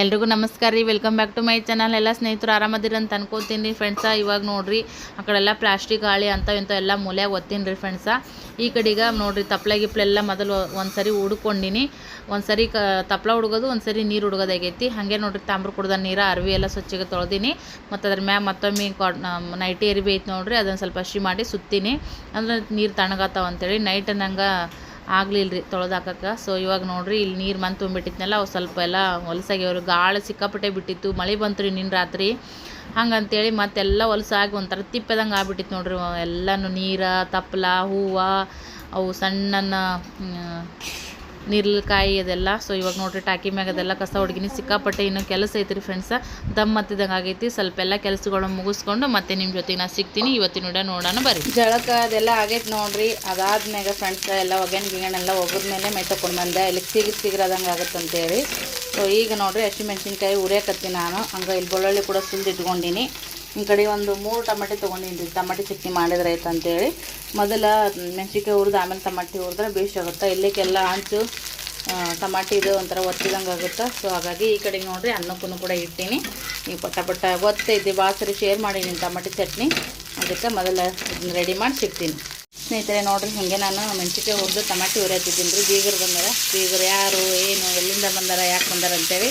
ಎಲ್ರಿಗೂ ನಮಸ್ಕಾರ ರೀ. Welcome back to my channel ಎಲ್ಲ ಸ್ನೇಹಿತರು ಆರಾಮದಿರ ಅಂತ ಅನ್ಕೋತೀನಿ ರೀ ಫ್ರೆಂಡ್ಸ ಇವಾಗ ನೋಡ್ರಿ, ಆ ಕಡೆಲ್ಲ ಪ್ಲಾಸ್ಟಿಕ್ ಗಾಳಿ ಅಂತ ಇಂಥ ಎಲ್ಲ ಮೂಲೆಯಾಗ ಒತ್ತೀನಿ ರೀ ಫ್ರೆಂಡ್ಸ ಈ ಕಡೆಗೆ ನೋಡ್ರಿ ತಪ್ಲ ಗಿಪ್ಲೆಲ್ಲ ಮೊದಲು ಒಂದು ಸರಿ ಹುಡ್ಕೊಂಡಿನಿ ಒಂದು ಸರಿ ಕ ತಪ್ಲ ಹುಡುಗೋದು ಒಂದು ಸರಿ ನೀರು ಹುಡುಗೋದಾಗೈತಿ ಹಾಗೆ ನೋಡ್ರಿ ತಾಮ್ರ ಕುಡ್ದ ನೀರು, ಅರ್ವಿ ಎಲ್ಲ ಸ್ವಚ್ಛಗೆ ತೊಳೆದೀನಿ. ಮತ್ತು ಅದ್ರ ಮ್ಯಾಗ ಮತ್ತೊಮ್ಮೆ ನೈಟ್ ನೈಟಿ ಅರಿವಿ ಐತೆ ನೋಡ್ರಿ ಅದನ್ನು ಸ್ವಲ್ಪ ಹಸಿ ಮಾಡಿ ಸುತ್ತೀನಿ. ಅಂದ್ರೆ ನೀರು ತಣ್ಣಗಾತಾವ ಅಂತೇಳಿ. ನೈಟ್ ನಂಗೆ ಆಗ್ಲಿಲ್ಲ ರೀ ತೊಳೆದು ಹಾಕಕ್ಕೆ ಸೊ ಇವಾಗ ನೋಡ್ರಿ ಇಲ್ಲಿ ನೀರು ಮನ್ ತುಂಬಿಟ್ಟಿದ್ನಲ್ಲ ಅವು ಸ್ವಲ್ಪ ಎಲ್ಲ ಹೊಲಸಾಗ್ಯವ್ರು ಗಾಳಿ ಸಿಕ್ಕಾಪಟ್ಟೆ ಬಿಟ್ಟಿತ್ತು. ಮಳೆ ಬಂತು ರೀ ನಿನ್ನ ರಾತ್ರಿ. ಹಂಗಂತೇಳಿ ಮತ್ತೆಲ್ಲ ಹೊಲಸಾಗಿ ಒಂಥರ ತಿಪ್ಪದಂಗೆ ಆಗ್ಬಿಟ್ಟಿತ್ತು ನೋಡ್ರಿ ಎಲ್ಲನೂ ನೀರು ತಪ್ಪಲ ಹೂವು, ಅವು ಸಣ್ಣ ನೀರ್ಲಕಾಯಿ ಅದೆಲ್ಲ. ಸೊ ಇವಾಗ ನೋಡ್ರಿ ಟಾಕಿ ಮ್ಯಾಗ ಅದೆಲ್ಲ ಕಸ ಹುಡುಗಿನಿ ಸಿಕ್ಕಾಪಟ್ಟೆ ಇನ್ನೂ ಕೆಲಸ ಐತ್ರಿ ಫ್ರೆಂಡ್ಸ ದಮ್ ಮತ್ತಿದಂಗೆ ಆಗೈತಿ. ಸ್ವಲ್ಪ ಎಲ್ಲ ಕೆಲಸಗಳು ಮುಗಿಸ್ಕೊಂಡು ಮತ್ತೆ ನಿಮ್ಮ ಜೊತೆಗೆ ನಾ ಸಿಗ್ತೀನಿ. ಇವತ್ತಿನ ನೋಡೋಣ ಬರ್ರಿ. ಜಳಕ ಅದೆಲ್ಲ ಆಗೈತೆ ನೋಡ್ರಿ. ಅದಾದ್ಮ್ಯಾಗ ಫ್ರೆಂಡ್ಸ್ ಎಲ್ಲ ಒಗ್ಯಾನ್ ಗಿಗಣೆಲ್ಲ ಒಗ್ಗದ್ಮೇಲೆ ಮೈ ತಗೊಂಡು ಬಂದೆ. ಇಲ್ಲಿ ಸಿಗಿ ಸಿಗಿರದಂಗೆ ಆಗುತ್ತೆ ಅಂತೇಳಿ. ಸೊ ಈಗ ನೋಡ್ರಿ ಹಸಿಮೆಣ್ಸಿನ್ಕಾಯಿ ಉರಿಯಾಕತ್ತೀನಿ ನಾನು. ಹಂಗೆ ಇಲ್ಲಿ ಬೆಳ್ಳುಳ್ಳಿ ಕೂಡ ಸುಲ್ದು ಇಟ್ಕೊಂಡಿನಿ. ಈ ಕಡೆ ಒಂದು ಮೂರು ಟಮಾಟೆ ತೊಗೊಂಡಿನಿ ಟಮಾಟೆ ಚಟ್ನಿ ಮಾಡಿದ್ರೆ ಆಯ್ತು ಅಂತೇಳಿ. ಮೊದಲ ಮೆಣಸಿನ್ಕಾಯಿ ಹುರಿದು ಆಮೇಲೆ ಟಮಾಟಿ ಹುರಿದ್ರೆ ಆಗುತ್ತೆ? ಇಲ್ಲಿಗೆಲ್ಲ ಹಂಚು ಟಮಾಟಿ ಇದು ಒಂಥರ ಒತ್ತಿದಂಗೆ ಆಗುತ್ತೆ? ಸೊ ಹಾಗಾಗಿ ಈ ಕಡೆ ನೋಡಿರಿ ಅನ್ನಕ್ಕೂ ಕೂಡ ಇಟ್ಟೀನಿ ಈ ಪಟ್ಟ ಪಟ್ಟ ಒತ್ತೈತಿ ಭಾಳ ಸರಿ ಶೇರ್ ಮಾಡೀನಿ ಟಮಾಟಿ ಚಟ್ನಿ. ಅದಕ್ಕೆ ಮೊದಲ ರೆಡಿ ಮಾಡಿ ಸಿಗ್ತೀನಿ. ಸ್ನೇಹಿತರೆ, ನೋಡ್ರಿ, ಹಿಂಗೆ ನಾನು ಮೆಣಸಿಕಾಯಿ ಹುರಿದು ಟಮಾಟಿ ಹುರಿಯತ್ತಿದ್ದೀನಿ ರೀ. ಬೀಗರು ಬಂದಾರ. ಬೀಗರು ಯಾರು, ಏನು, ಎಲ್ಲಿಂದ ಬಂದಾರ, ಯಾಕೆ ಬಂದಾರ ಅಂತೇಳಿ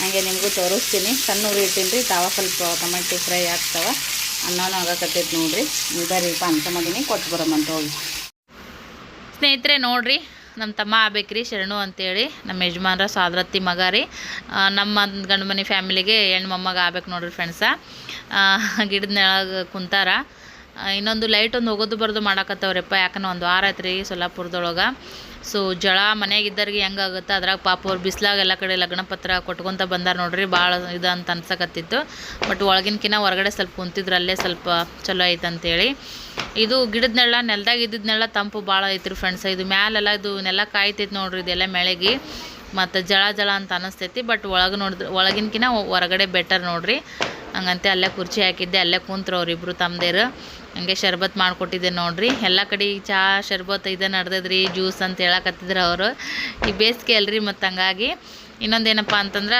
ಹಾಗೆ ನಿಮಗೂ ತೋರಿಸ್ತೀನಿ. ಸಣ್ಣ ಹುರಿ ಇಟ್ಟೀನಿ ರೀ. ತಾವ ಸ್ವಲ್ಪ ಟಮಾಟಿ ಫ್ರೈ ಆಗ್ತಾವ. ಅನ್ನೋನು ಆಗಕತ್ತೈತಿ ನೋಡಿರಿ. ಬರ್ರಿ ಅಂತ ಮಾಡೀನಿ. ಕೊಟ್ಟು ಬರಮ್ಮಂತ ಹೋಗಿ. ಸ್ನೇಹಿತರೆ, ನೋಡಿರಿ ನಮ್ಮ ತಮ್ಮ ಆಗ್ಬೇಕ್ರಿ ಶರಣು ಅಂತೇಳಿ. ನಮ್ಮ ಯಜಮಾನ್ರ ಸಾದ್ರತ್ತಿ ಮಗ ರೀ. ನಮ್ಮ ಗಂಡು ಮನೆ ಫ್ಯಾಮಿಲಿಗೆ ಹೆಣ್ಣು ಮೊಮ್ಮಗ ಆಗ್ಬೇಕು ನೋಡ್ರಿ ಫ್ರೆಂಡ್ಸ ಗಿಡದ ನೆಳಗೆ ಕುಂತಾರ. ಇನ್ನೊಂದು ಲೈಟ್ ಒಂದು ಹೋಗೋದು ಬರೋದು ಮಾಡಾಕತ್ತವ್ರಪ್ಪ ಯಾಕಂದ್ರೆ ಒಂದು ವಾರ ಆಯ್ತು ಸೊಲ್ಲಾಪುರದೊಳಗೆ ಸೊ ಜಳ ಮನೆಯಾಗಿದ್ದವ್ರಿಗೆ ಹೆಂಗಾಗುತ್ತೆ ಅದ್ರಾಗ ಪಾಪ ಅವ್ರು ಬಿಸಿಲಾಗ ಎಲ್ಲ ಕಡೆ ಲಗ್ನ ಪತ್ರ ಕೊಟ್ಕೊತ ಬಂದಾರ ನೋಡ್ರಿ, ಭಾಳ ಇದು ಅಂತ ಅನ್ಸಕತ್ತಿತ್ತು. ಬಟ್ ಒಳಗಿನಕಿನ ಹೊರಗಡೆ ಸ್ವಲ್ಪ ಕುಂತಿದ್ರು, ಅಲ್ಲೇ ಸ್ವಲ್ಪ ಚಲೋ ಐತೆ ಅಂತೇಳಿ. ಇದು ಗಿಡದ ನೆಲ್ದಾಗ ನೆಲ ತಂಪು ಭಾಳ ಐತ್ರಿ ಫ್ರೆಂಡ್ಸ್ ಇದು ಮ್ಯಾಲೆಲ್ಲ ಇದು ನೆಲ ಕಾಯ್ತೈತಿ ನೋಡ್ರಿ ಇದೆಲ್ಲ ಮೆಳಗಿ ಮತ್ತು ಜಳ ಜಳ ಅಂತ ಅನಿಸ್ತೈತಿ ಬಟ್ ಒಳಗೆ ನೋಡಿದ್ರೆ ಒಳಗಿನಕಿನ್ನ ಹೊರಗಡೆ ಬೆಟರ್ ನೋಡ್ರಿ. ಹಂಗಂತೆ ಅಲ್ಲೇ ಕುರ್ಚಿ ಹಾಕಿದ್ದೆ, ಅಲ್ಲೇ ಕುಂತ್ರು ಅವ್ರಿಬ್ರು ತಮ್ಮದೇರು ಹಂಗೆ ಶರ್ಬತ್ ಮಾಡಿಕೊಟ್ಟಿದ್ದೆ ನೋಡ್ರಿ. ಎಲ್ಲ ಕಡೆ ಚಹಾ ಶರ್ಬತ್ ಇದೆ ನಡೆದದ್ರಿ ಜ್ಯೂಸ್ ಅಂತ ಹೇಳಕತ್ತಿದ್ರು ಅವರು. ಈ ಬೇಸಿಗೆ ಅಲ್ರಿ ಮತ್ತು ಹಂಗಾಗಿ ಇನ್ನೊಂದೇನಪ್ಪ ಅಂತಂದ್ರೆ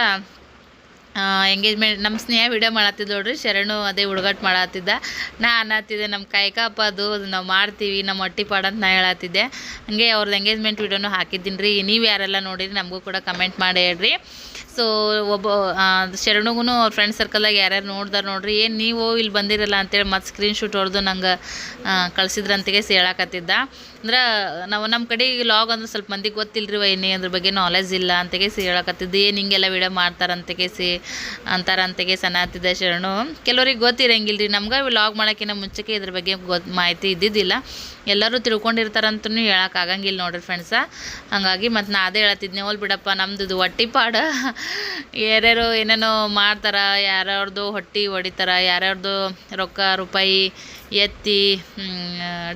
ಎಂಗೇಜ್ಮೆಂಟ್ ನಮ್ಮ ಸ್ನೇಹ ವಿಡಿಯೋ ಮಾಡತ್ತಿದ್ದು ನೋಡ್ರಿ, ಶರಣು ಅದೇ ಹುಡುಗಾಟ ಮಾಡತ್ತಿದ್ದ. ನಾ ಅನ್ನತ್ತಿದ್ದೆ ನಮ್ಮ ಕೈಕಾಪ ಅದು ನಾವು ಮಾಡ್ತೀವಿ ನಮ್ಮ ಪಾಡ ಅಂತ ನಾ ಹೇಳತ್ತಿದ್ದೆ ಹಂಗೆ ಅವ್ರದ್ದು ಎಂಗೇಜ್ಮೆಂಟ್ ವೀಡಿಯೋನು ಹಾಕಿದ್ದೀನಿ ರೀ ನೀವು ಯಾರೆಲ್ಲ ನೋಡಿರಿ ನಮಗೂ ಕೂಡ ಕಮೆಂಟ್ ಮಾಡಿ ಹೇಳ್ರಿ. ಸೊ ಒಬ್ಬ ಶರಣುಗೂ ಅವ್ರ ಫ್ರೆಂಡ್ ಸರ್ಕಲ್ದಾಗ ಯಾರ್ಯಾರು ನೋಡ್ದಾರ ನೋಡ್ರಿ, ಏನು ನೀವು ಇಲ್ಲಿ ಬಂದಿರಲ್ಲ ಅಂತೇಳಿ ಮತ್ತೆ ಸ್ಕ್ರೀನ್ ಶೂಟ್ ಹೊಡೆದು ನಂಗೆ ಕಳ್ಸಿದ್ರಂತೆಗೆ ಹೇಳಕತ್ತಿದ್ದ. ಅಂದ್ರೆ ನಾವು ನಮ್ಮ ಕಡೆ ಲಾಗ್ ಅಂದ್ರೆ ಸ್ವಲ್ಪ ಮಂದಿಗೆ ಗೊತ್ತಿಲ್ಲರಿ ವೈನಿ ಅದ್ರ ಬಗ್ಗೆ ನಾಲೆಜ್ ಇಲ್ಲ ಅಂತಗೇಸಿ ಹೇಳಕತ್ತಿದ್ದು ಏನು ಹಿಂಗೆಲ್ಲ ವಿಡಿಯೋ ಮಾಡ್ತಾರಂತೆಗೆ ಸಿ ಅಂತಾರಂತೆಗೆ ಸನಾತಿದ್ದ ಶರಣು. ಕೆಲವ್ರಿಗೆ ಗೊತ್ತಿರಂಗಿಲ್ಲ ರೀ ನಮ್ಗೆ ಲಾಗ್ ಮಾಡೋಕ್ಕಿಂತ ಮುಂಚೆಗೆ ಇದ್ರ ಬಗ್ಗೆ ಮಾಹಿತಿ ಇದ್ದಿದ್ದಿಲ್ಲ. ಎಲ್ಲರೂ ತಿಳ್ಕೊಂಡಿರ್ತಾರಂತೂ ಹೇಳೋಕ್ಕಾಗಂಗಿಲ್ಲ ನೋಡ್ರಿ ಫ್ರೆಂಡ್ಸ ಹಾಗಾಗಿ ಮತ್ತು ನಾ ಅದೇ ಹೇಳತ್ತಿದ್ನೆ ಹೋಲ್ ಬಿಡಪ್ಪ ನಮ್ಮದು ಹೊಟ್ಟಿ ಪಾಡ. ಯಾರ್ಯಾರು ಏನೇನೋ ಮಾಡ್ತಾರೆ, ಯಾರ್ಯಾರ್ದು ಹೊಟ್ಟಿ ಹೊಡಿತಾರೆ, ಯಾರ್ಯಾರ್ದು ರೊಕ್ಕ, ರೂಪಾಯಿ ಎತ್ತಿ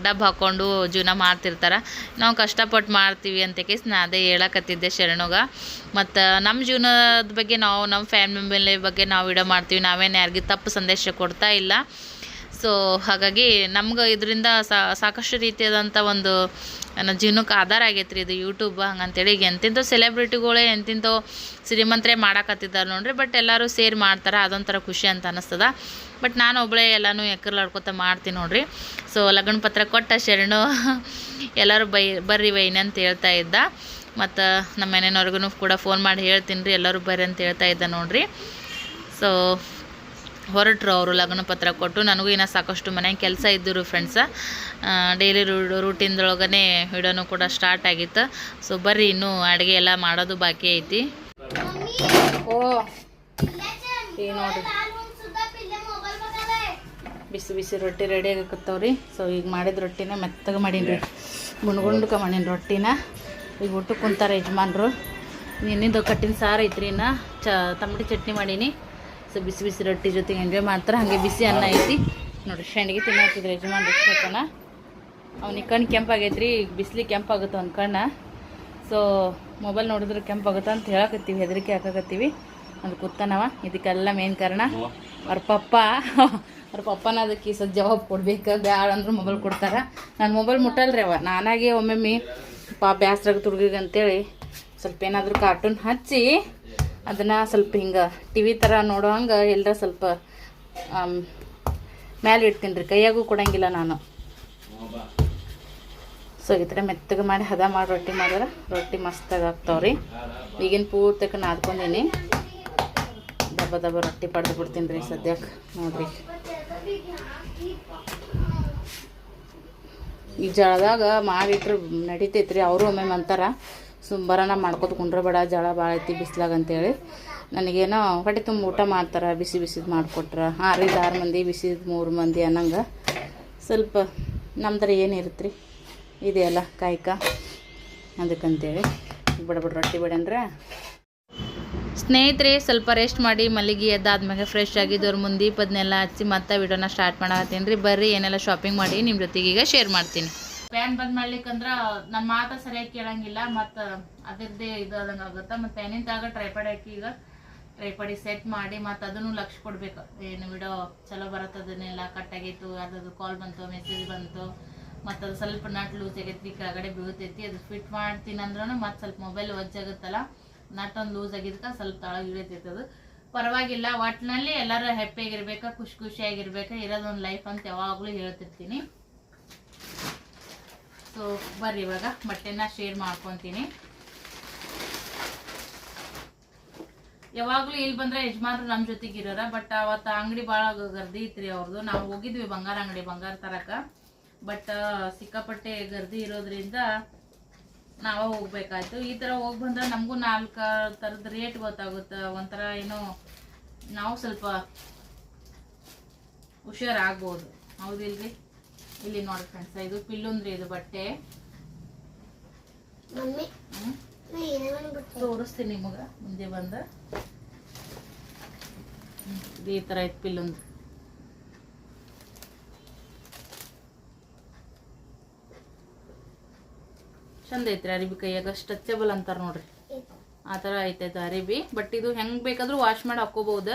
ಡಬ್ ಹಾಕ್ಕೊಂಡು ಜೀವನ ಮಾಡ್ತಿರ್ತಾರೆ. ನಾವು ಕಷ್ಟಪಟ್ಟು ಮಾಡ್ತೀವಿ ಅಂತ ಕೇಸ್ ನಾ ಅದೇ ಹೇಳಕತ್ತಿದ್ದೆ ಶರಣುಗ. ಮತ್ತು ನಮ್ಮ ಜೀವನದ ಬಗ್ಗೆ ನಾವು ನಮ್ಮ ಫ್ಯಾಮಿಲಿ ಬಗ್ಗೆ ನಾವು ವಿಡಿಯೋ ಮಾಡ್ತೀವಿ. ನಾವೇನು ಯಾರಿಗೂ ತಪ್ಪು ಸಂದೇಶ ಕೊಡ್ತಾ ಇಲ್ಲ. ಸೊ ಹಾಗಾಗಿ ನಮ್ಗೆ ಇದರಿಂದ ಸಾಕಷ್ಟು ರೀತಿಯಾದಂಥ ಒಂದು, ನನ್ನ ಜೀವನಕ್ಕೆ ಆಧಾರ ಆಗೈತೆ ರೀ ಇದು ಯೂಟ್ಯೂಬ್ ಹಂಗಂತೇಳಿ. ಈಗ ಎಂತೆಂಥೋ ಸೆಲೆಬ್ರಿಟಿಗಳೇ ಎಂತೆಂಥೋ ಶ್ರೀಮಂತರೇ ಮಾಡಾಕತ್ತಿದ್ದಾರೆ ನೋಡ್ರಿ. ಬಟ್ ಎಲ್ಲರೂ ಸೇರಿ ಮಾಡ್ತಾರೆ. ಅದೊಂಥರ ಖುಷಿ ಅಂತ ಅನ್ನಿಸ್ತದ ಬಟ್ ನಾನು ಒಬ್ಬಳೇ ಎಲ್ಲನೂ ಎಕ್ಕರ್ಲಾಡ್ಕೊತ ಮಾಡ್ತೀನಿ ನೋಡ್ರಿ. ಸೊ ಲಗ್ನ ಪತ್ರ ಕೊಟ್ಟ ಶರಣು ಎಲ್ಲರೂ ಬೈ ಬರ್ರಿ ವೈನಿ ಅಂತ ಹೇಳ್ತಾ ಇದ್ದ. ಮತ್ತು ನಮ್ಮ ಮನೆಯವ್ರಿಗೂ ಕೂಡ ಫೋನ್ ಮಾಡಿ ಹೇಳ್ತೀನಿ ರೀ ಎಲ್ಲರೂ ಬರ್ರಿ ಅಂತ ಹೇಳ್ತಾ ಇದ್ದ ನೋಡ್ರಿ. ಸೊ ಹೊರಟರು ಅವರು ಲಗ್ನ ಪತ್ರ ಕೊಟ್ಟು. ನನಗೂ ಇನ್ನೂ ಸಾಕಷ್ಟು ಮನೆಯಾಗ ಕೆಲಸ ಇದ್ದರು ಫ್ರೆಂಡ್ಸ ಡೈಲಿ ರೂ ರೂಟೀನ್ದೊಳಗನೆ ವಿಡಿಯೋನೂ ಕೂಡ ಸ್ಟಾರ್ಟ್ ಆಗಿತ್ತು. ಸೊ ಬರ್ರಿ ಇನ್ನೂ ಅಡುಗೆ ಎಲ್ಲ ಮಾಡೋದು ಬಾಕಿ ಐತಿ. ಓ ನೋಡ್ರಿ? ಬಿಸಿ ಬಿಸಿ ರೊಟ್ಟಿ ರೆಡಿ ಆಗಕತ್ತವ್ರಿ. ಸೊ ಈಗ ಮಾಡಿದ ರೊಟ್ಟಿನ ಮೆತ್ತಗೆ ಮಾಡೀನಿ ರೀ ಗುಣಗುಂಡ್ಕ ಮಾಡೀನಿ ರೊಟ್ಟಿನ. ಈಗ ಊಟಕ್ಕೆ ಕುಂತಾರ ಯಜಮಾನ್ರು. ನಿನ್ನಿಂದು ಕಟ್ಟಿನ ಸಾರು ಐತ್ರಿ ನಾ ಚ ತಮಟಿ ಚಟ್ನಿ ಮಾಡೀನಿ. ಸೊ ಬಿಸಿ ಬಿಸಿ ರೊಟ್ಟಿ ಜೊತೆಗೆ ಎಂಜಾಯ್ ಮಾಡ್ತಾರೆ. ಹಾಗೆ ಬಿಸಿ ಅನ್ನ ಐತಿ. ನೋಡಿ ಶೆಡ್ಗಿ ತಿನ್ನಾಕಿದ್ರು ಯಜಮಾನ್ ಎಷ್ಟೊತ್ತನ ಅವ್ನಿಗೆ ಕಣ್ಣು ಕೆಂಪಾಗೈತ್ರಿ ಈಗ ಬಿಸಿಲಿಗೆ ಕೆಂಪಾಗುತ್ತೆ ಅವ್ನ ಕಣ್ಣ. ಸೊ ಮೊಬೈಲ್ ನೋಡಿದ್ರೆ ಕೆಂಪಾಗುತ್ತೆ ಅಂತ ಹೇಳಕತ್ತೀವಿ. ಹೆದರಿಕೆ ಹಾಕಕತ್ತೀವಿ. ಅದು ಕೂತಾನವ. ಇದಕ್ಕೆಲ್ಲ ಮೇನ್ ಕಾರಣ ಅವ್ರ ಪಪ್ಪ. ಅವ್ರ ಪಪ್ಪನ ಅದಕ್ಕೆ ಸದ್ ಜವಾಬ್ ಕೊಡ್ಬೇಕು, ಬ್ಯಾಡ ಅಂದ್ರೆ ಮೊಬೈಲ್ ಕೊಡ್ತಾರೆ. ನಾನು ಮೊಬೈಲ್ ಮುಟ್ಟಲ್ರಿ ಅವ. ನಾನಾಗೆ ಒಮ್ಮೊಮ್ಮೆ ಪಾ ಬ್ಯಾಸ್ರಾಗ ತುಡ್ಗಿಗೆ ಅಂತೇಳಿ ಸ್ವಲ್ಪ ಏನಾದರೂ ಕಾರ್ಟೂನ್ ಹಚ್ಚಿ ಅದನ್ನು ಸ್ವಲ್ಪ ಹಿಂಗೆ ಟಿ ವಿ ಥರ ನೋಡೋ ಹಂಗೆ ಎಲ್ಲರ ಸ್ವಲ್ಪ ಮ್ಯಾಲೆ ಇಡ್ತೀನಿ ರೀ ಕೈಯಾಗೂ ಕೊಡಂಗಿಲ್ಲ ನಾನು. ಸೊ ಈ ಥರ ಮೆತ್ತಗೆ ಮಾಡಿ ಹದ ಮಾಡಿ ರೊಟ್ಟಿ ಮಾಡಿದ್ರೆ ರೊಟ್ಟಿ ಮಸ್ತಾಗಿ ಆಗ್ತಾವ್ರಿ ಈಗಿನ ಪೂರ್ತಕ್ಕೆ ನಾದ್ಕೊಂಡೀನಿ. ದಬ್ಬ ದಬ್ಬ ರೊಟ್ಟಿ ಪಡೆದು ಬಿಡ್ತೀನಿ ರೀ ಸದ್ಯಕ್ಕೆ ನೋಡ್ರಿ. ಈ ಜಳದಾಗ ಮಾಡಿಟ್ರೆ ನಡಿತೈತ್ರಿ, ಅವರು ಒಮ್ಮೆ ಅಂತಾರ ಸುಂಬರನ ಮಾಡ್ಕೊತ ಕುಂಡ್ರಬೇಡ ಜಳ ಭಾಳ ಐತಿ ಬಿಸ್ಲಾಗ ಅಂತೇಳಿ. ನನಗೇನೋ ಹೊಟ್ಟೆ ತುಂಬ ಊಟ ಮಾಡ್ತಾರೆ, ಬಿಸಿ ಬಿಸಿದು ಮಾಡಿಕೊಟ್ರೆ. ಆರಿದ ಆರು ಮಂದಿ ಬಿಸಿದು ಮೂರು ಮಂದಿ ಅನ್ನಂಗೆ. ಸ್ವಲ್ಪ ನಮ್ದ್ರ ಏನಿರುತ್ತೆ ರೀ ಇದೆಯಲ್ಲ ಕಾಯ್ಕ. ಅದಕ್ಕಂತೇಳಿ. ಬಿಡ ಬಿಡ ರೊಟ್ಟಿ ಬಿಡಂದ್ರೆ ಸ್ನೇಹಿತರೆ, ಸ್ವಲ್ಪ ರೆಸ್ಟ್ ಮಾಡಿ ಮಲ್ಲಿಗೆ ಎದ್ದಾದ್ಮೇಲೆ ಫ್ರೆಶ್ ಆಗಿದ್ದವ್ರ ಮುಂದೆ ಪದನೆಲ್ಲ ಹಚ್ಚಿ ಮತ್ತೆ ವಿಡಿಯೋನ ಸ್ಟಾರ್ಟ್ ಮಾಡತ್ತೀನಿ ರೀ ಬರ್ರಿ, ಏನೆಲ್ಲ ಶಾಪಿಂಗ್ ಮಾಡಿ ನಿಮ್ಮ ಜೊತೆಗೆ ಈಗ ಶೇರ್ ಮಾಡ್ತೀನಿ. ಪ್ಯಾನ್ ಬಂದ್ ಮಾಡ್ಲಿಕ್ಕಂದ್ರ ನಮ್ಮ ಮಾತ ಸರಿಯಾಗಿ ಕೇಳಂಗಿಲ್ಲ, ಮತ್ತು ಅದರದ್ದೇ ಇದು ಆದಂಗೆ ಆಗುತ್ತೆ? ಮತ್ತು ಏನಿಂತಾಗ ತಾಗ ಟ್ರೈಪಾಡ್ ಹಾಕಿ ಈಗ ಟ್ರೈಪಾಡಿ ಸೆಟ್ ಮಾಡಿ, ಮತ್ತು ಅದನ್ನು ಲಕ್ಷ ಕೊಡ್ಬೇಕು. ಏನು ವಿಡಿಯೋ ಚಲೋ ಬರತ್ತದನ್ನೆಲ್ಲ ಕಟ್ ಆಗೈತು ಯಾರ್ದು ಕಾಲ್ ಬಂತು ಮೆಸೇಜ್ ಬಂತು, ಮತ್ತು ಅದು ಸ್ವಲ್ಪ ನಟ್ ಲೂಸ್ ಆಗೈತಿ ಕೆಳಗಡೆ ಬೀಳ್ತೈತಿ, ಅದು ಫಿಟ್ ಮಾಡ್ತೀನಿ ಅಂದ್ರೂ ಮತ್ತು ಸ್ವಲ್ಪ ಮೊಬೈಲ್ ಆಗುತ್ತಲ್ಲ ನಟ್ ಒಂದು ಲೂಸ್ ಆಗಿದ್ಕ ಸ್ವಲ್ಪ ತಳಗ ಇಳಿತೈತೆ ಅದು ಪರವಾಗಿಲ್ಲ ಒಟ್ಟಿನಲ್ಲಿ ಎಲ್ಲರೂ ಹ್ಯಾಪಿಯಾಗಿರ್ಬೇಕು, ಖುಷಿ ಖುಷಿಯಾಗಿರ್ಬೇಕು, ಇರೋದೊಂದು ಲೈಫ್ ಅಂತ ಯಾವಾಗಲೂ ಹೇಳ್ತಿರ್ತೀನಿ. ಸೊ ಬರ್ರಿ ಇವಾಗ, ಬಟ್ಟೆನ ಶೇರ್ ಮಾಡ್ಕೊತೀನಿ. ಯಾವಾಗ್ಲೂ ಇಲ್ಲಿ ಬಂದ್ರೆ ಯಜಮಾನ್ರು ನಮ್ಮ ಜೊತೆಗೆ ಇರೋರ, ಬಟ್ ಅವತ್ತು ಅಂಗಡಿ ಭಾಳ ಗರ್ದಿ ಇತ್ರಿ ಅವ್ರದ್ದು ನಾವು ಹೋಗಿದ್ವಿ ಬಂಗಾರ ಅಂಗಡಿ, ಬಂಗಾರ ತರಕ. ಬಟ್, ಸಿಕ್ಕಾಪಟ್ಟೆ ಗರ್ದಿ ಇರೋದ್ರಿಂದ ನಾವ ಹೋಗ್ಬೇಕಾಯ್ತು. ಈ ತರ ಹೋಗಿ ಬಂದ್ರೆ ನಮಗೂ ನಾಲ್ಕು ಥರದ ರೇಟ್ ಗೊತ್ತಾಗುತ್ತೆ. ಒಂಥರ ಏನೋ ನಾವು ಸ್ವಲ್ಪ ಹುಷಾರಾಗ್ಬೋದು. ಹೌದಿಲ್ರಿ? ಇಲ್ಲಿ ನೋಡಿ ಫ್ರೆಂಡ್ಸ್ ಇದು ಪಿಲ್ಲುಂದ್ರಿ ಇದು ಬಟ್ಟೆ. ತೋರಿಸ್ತೀನಿ ನಿಮಗೆ ಮುಂದೆ ಬಂದ. ಈ ಥರ ಇತ್ತು ಪಿಲ್ಲೊಂದು. ಚಂದ ಐತ್ರಿ ಅರಿಬಿ ಕೈಯಾಗ. ಸ್ಟ್ರೆಚಬಲ್ ಅಂತಾರ ನೋಡ್ರಿ. ಆ ತರ ಐತೈತೆ ಅರಿಬಿ. ಬಟ್ ಇದು ಹೆಂಗ್ ಬೇಕಾದ್ರೂ ವಾಶ್ ಮಾಡಿ ಹಾಕೋಬಹುದು.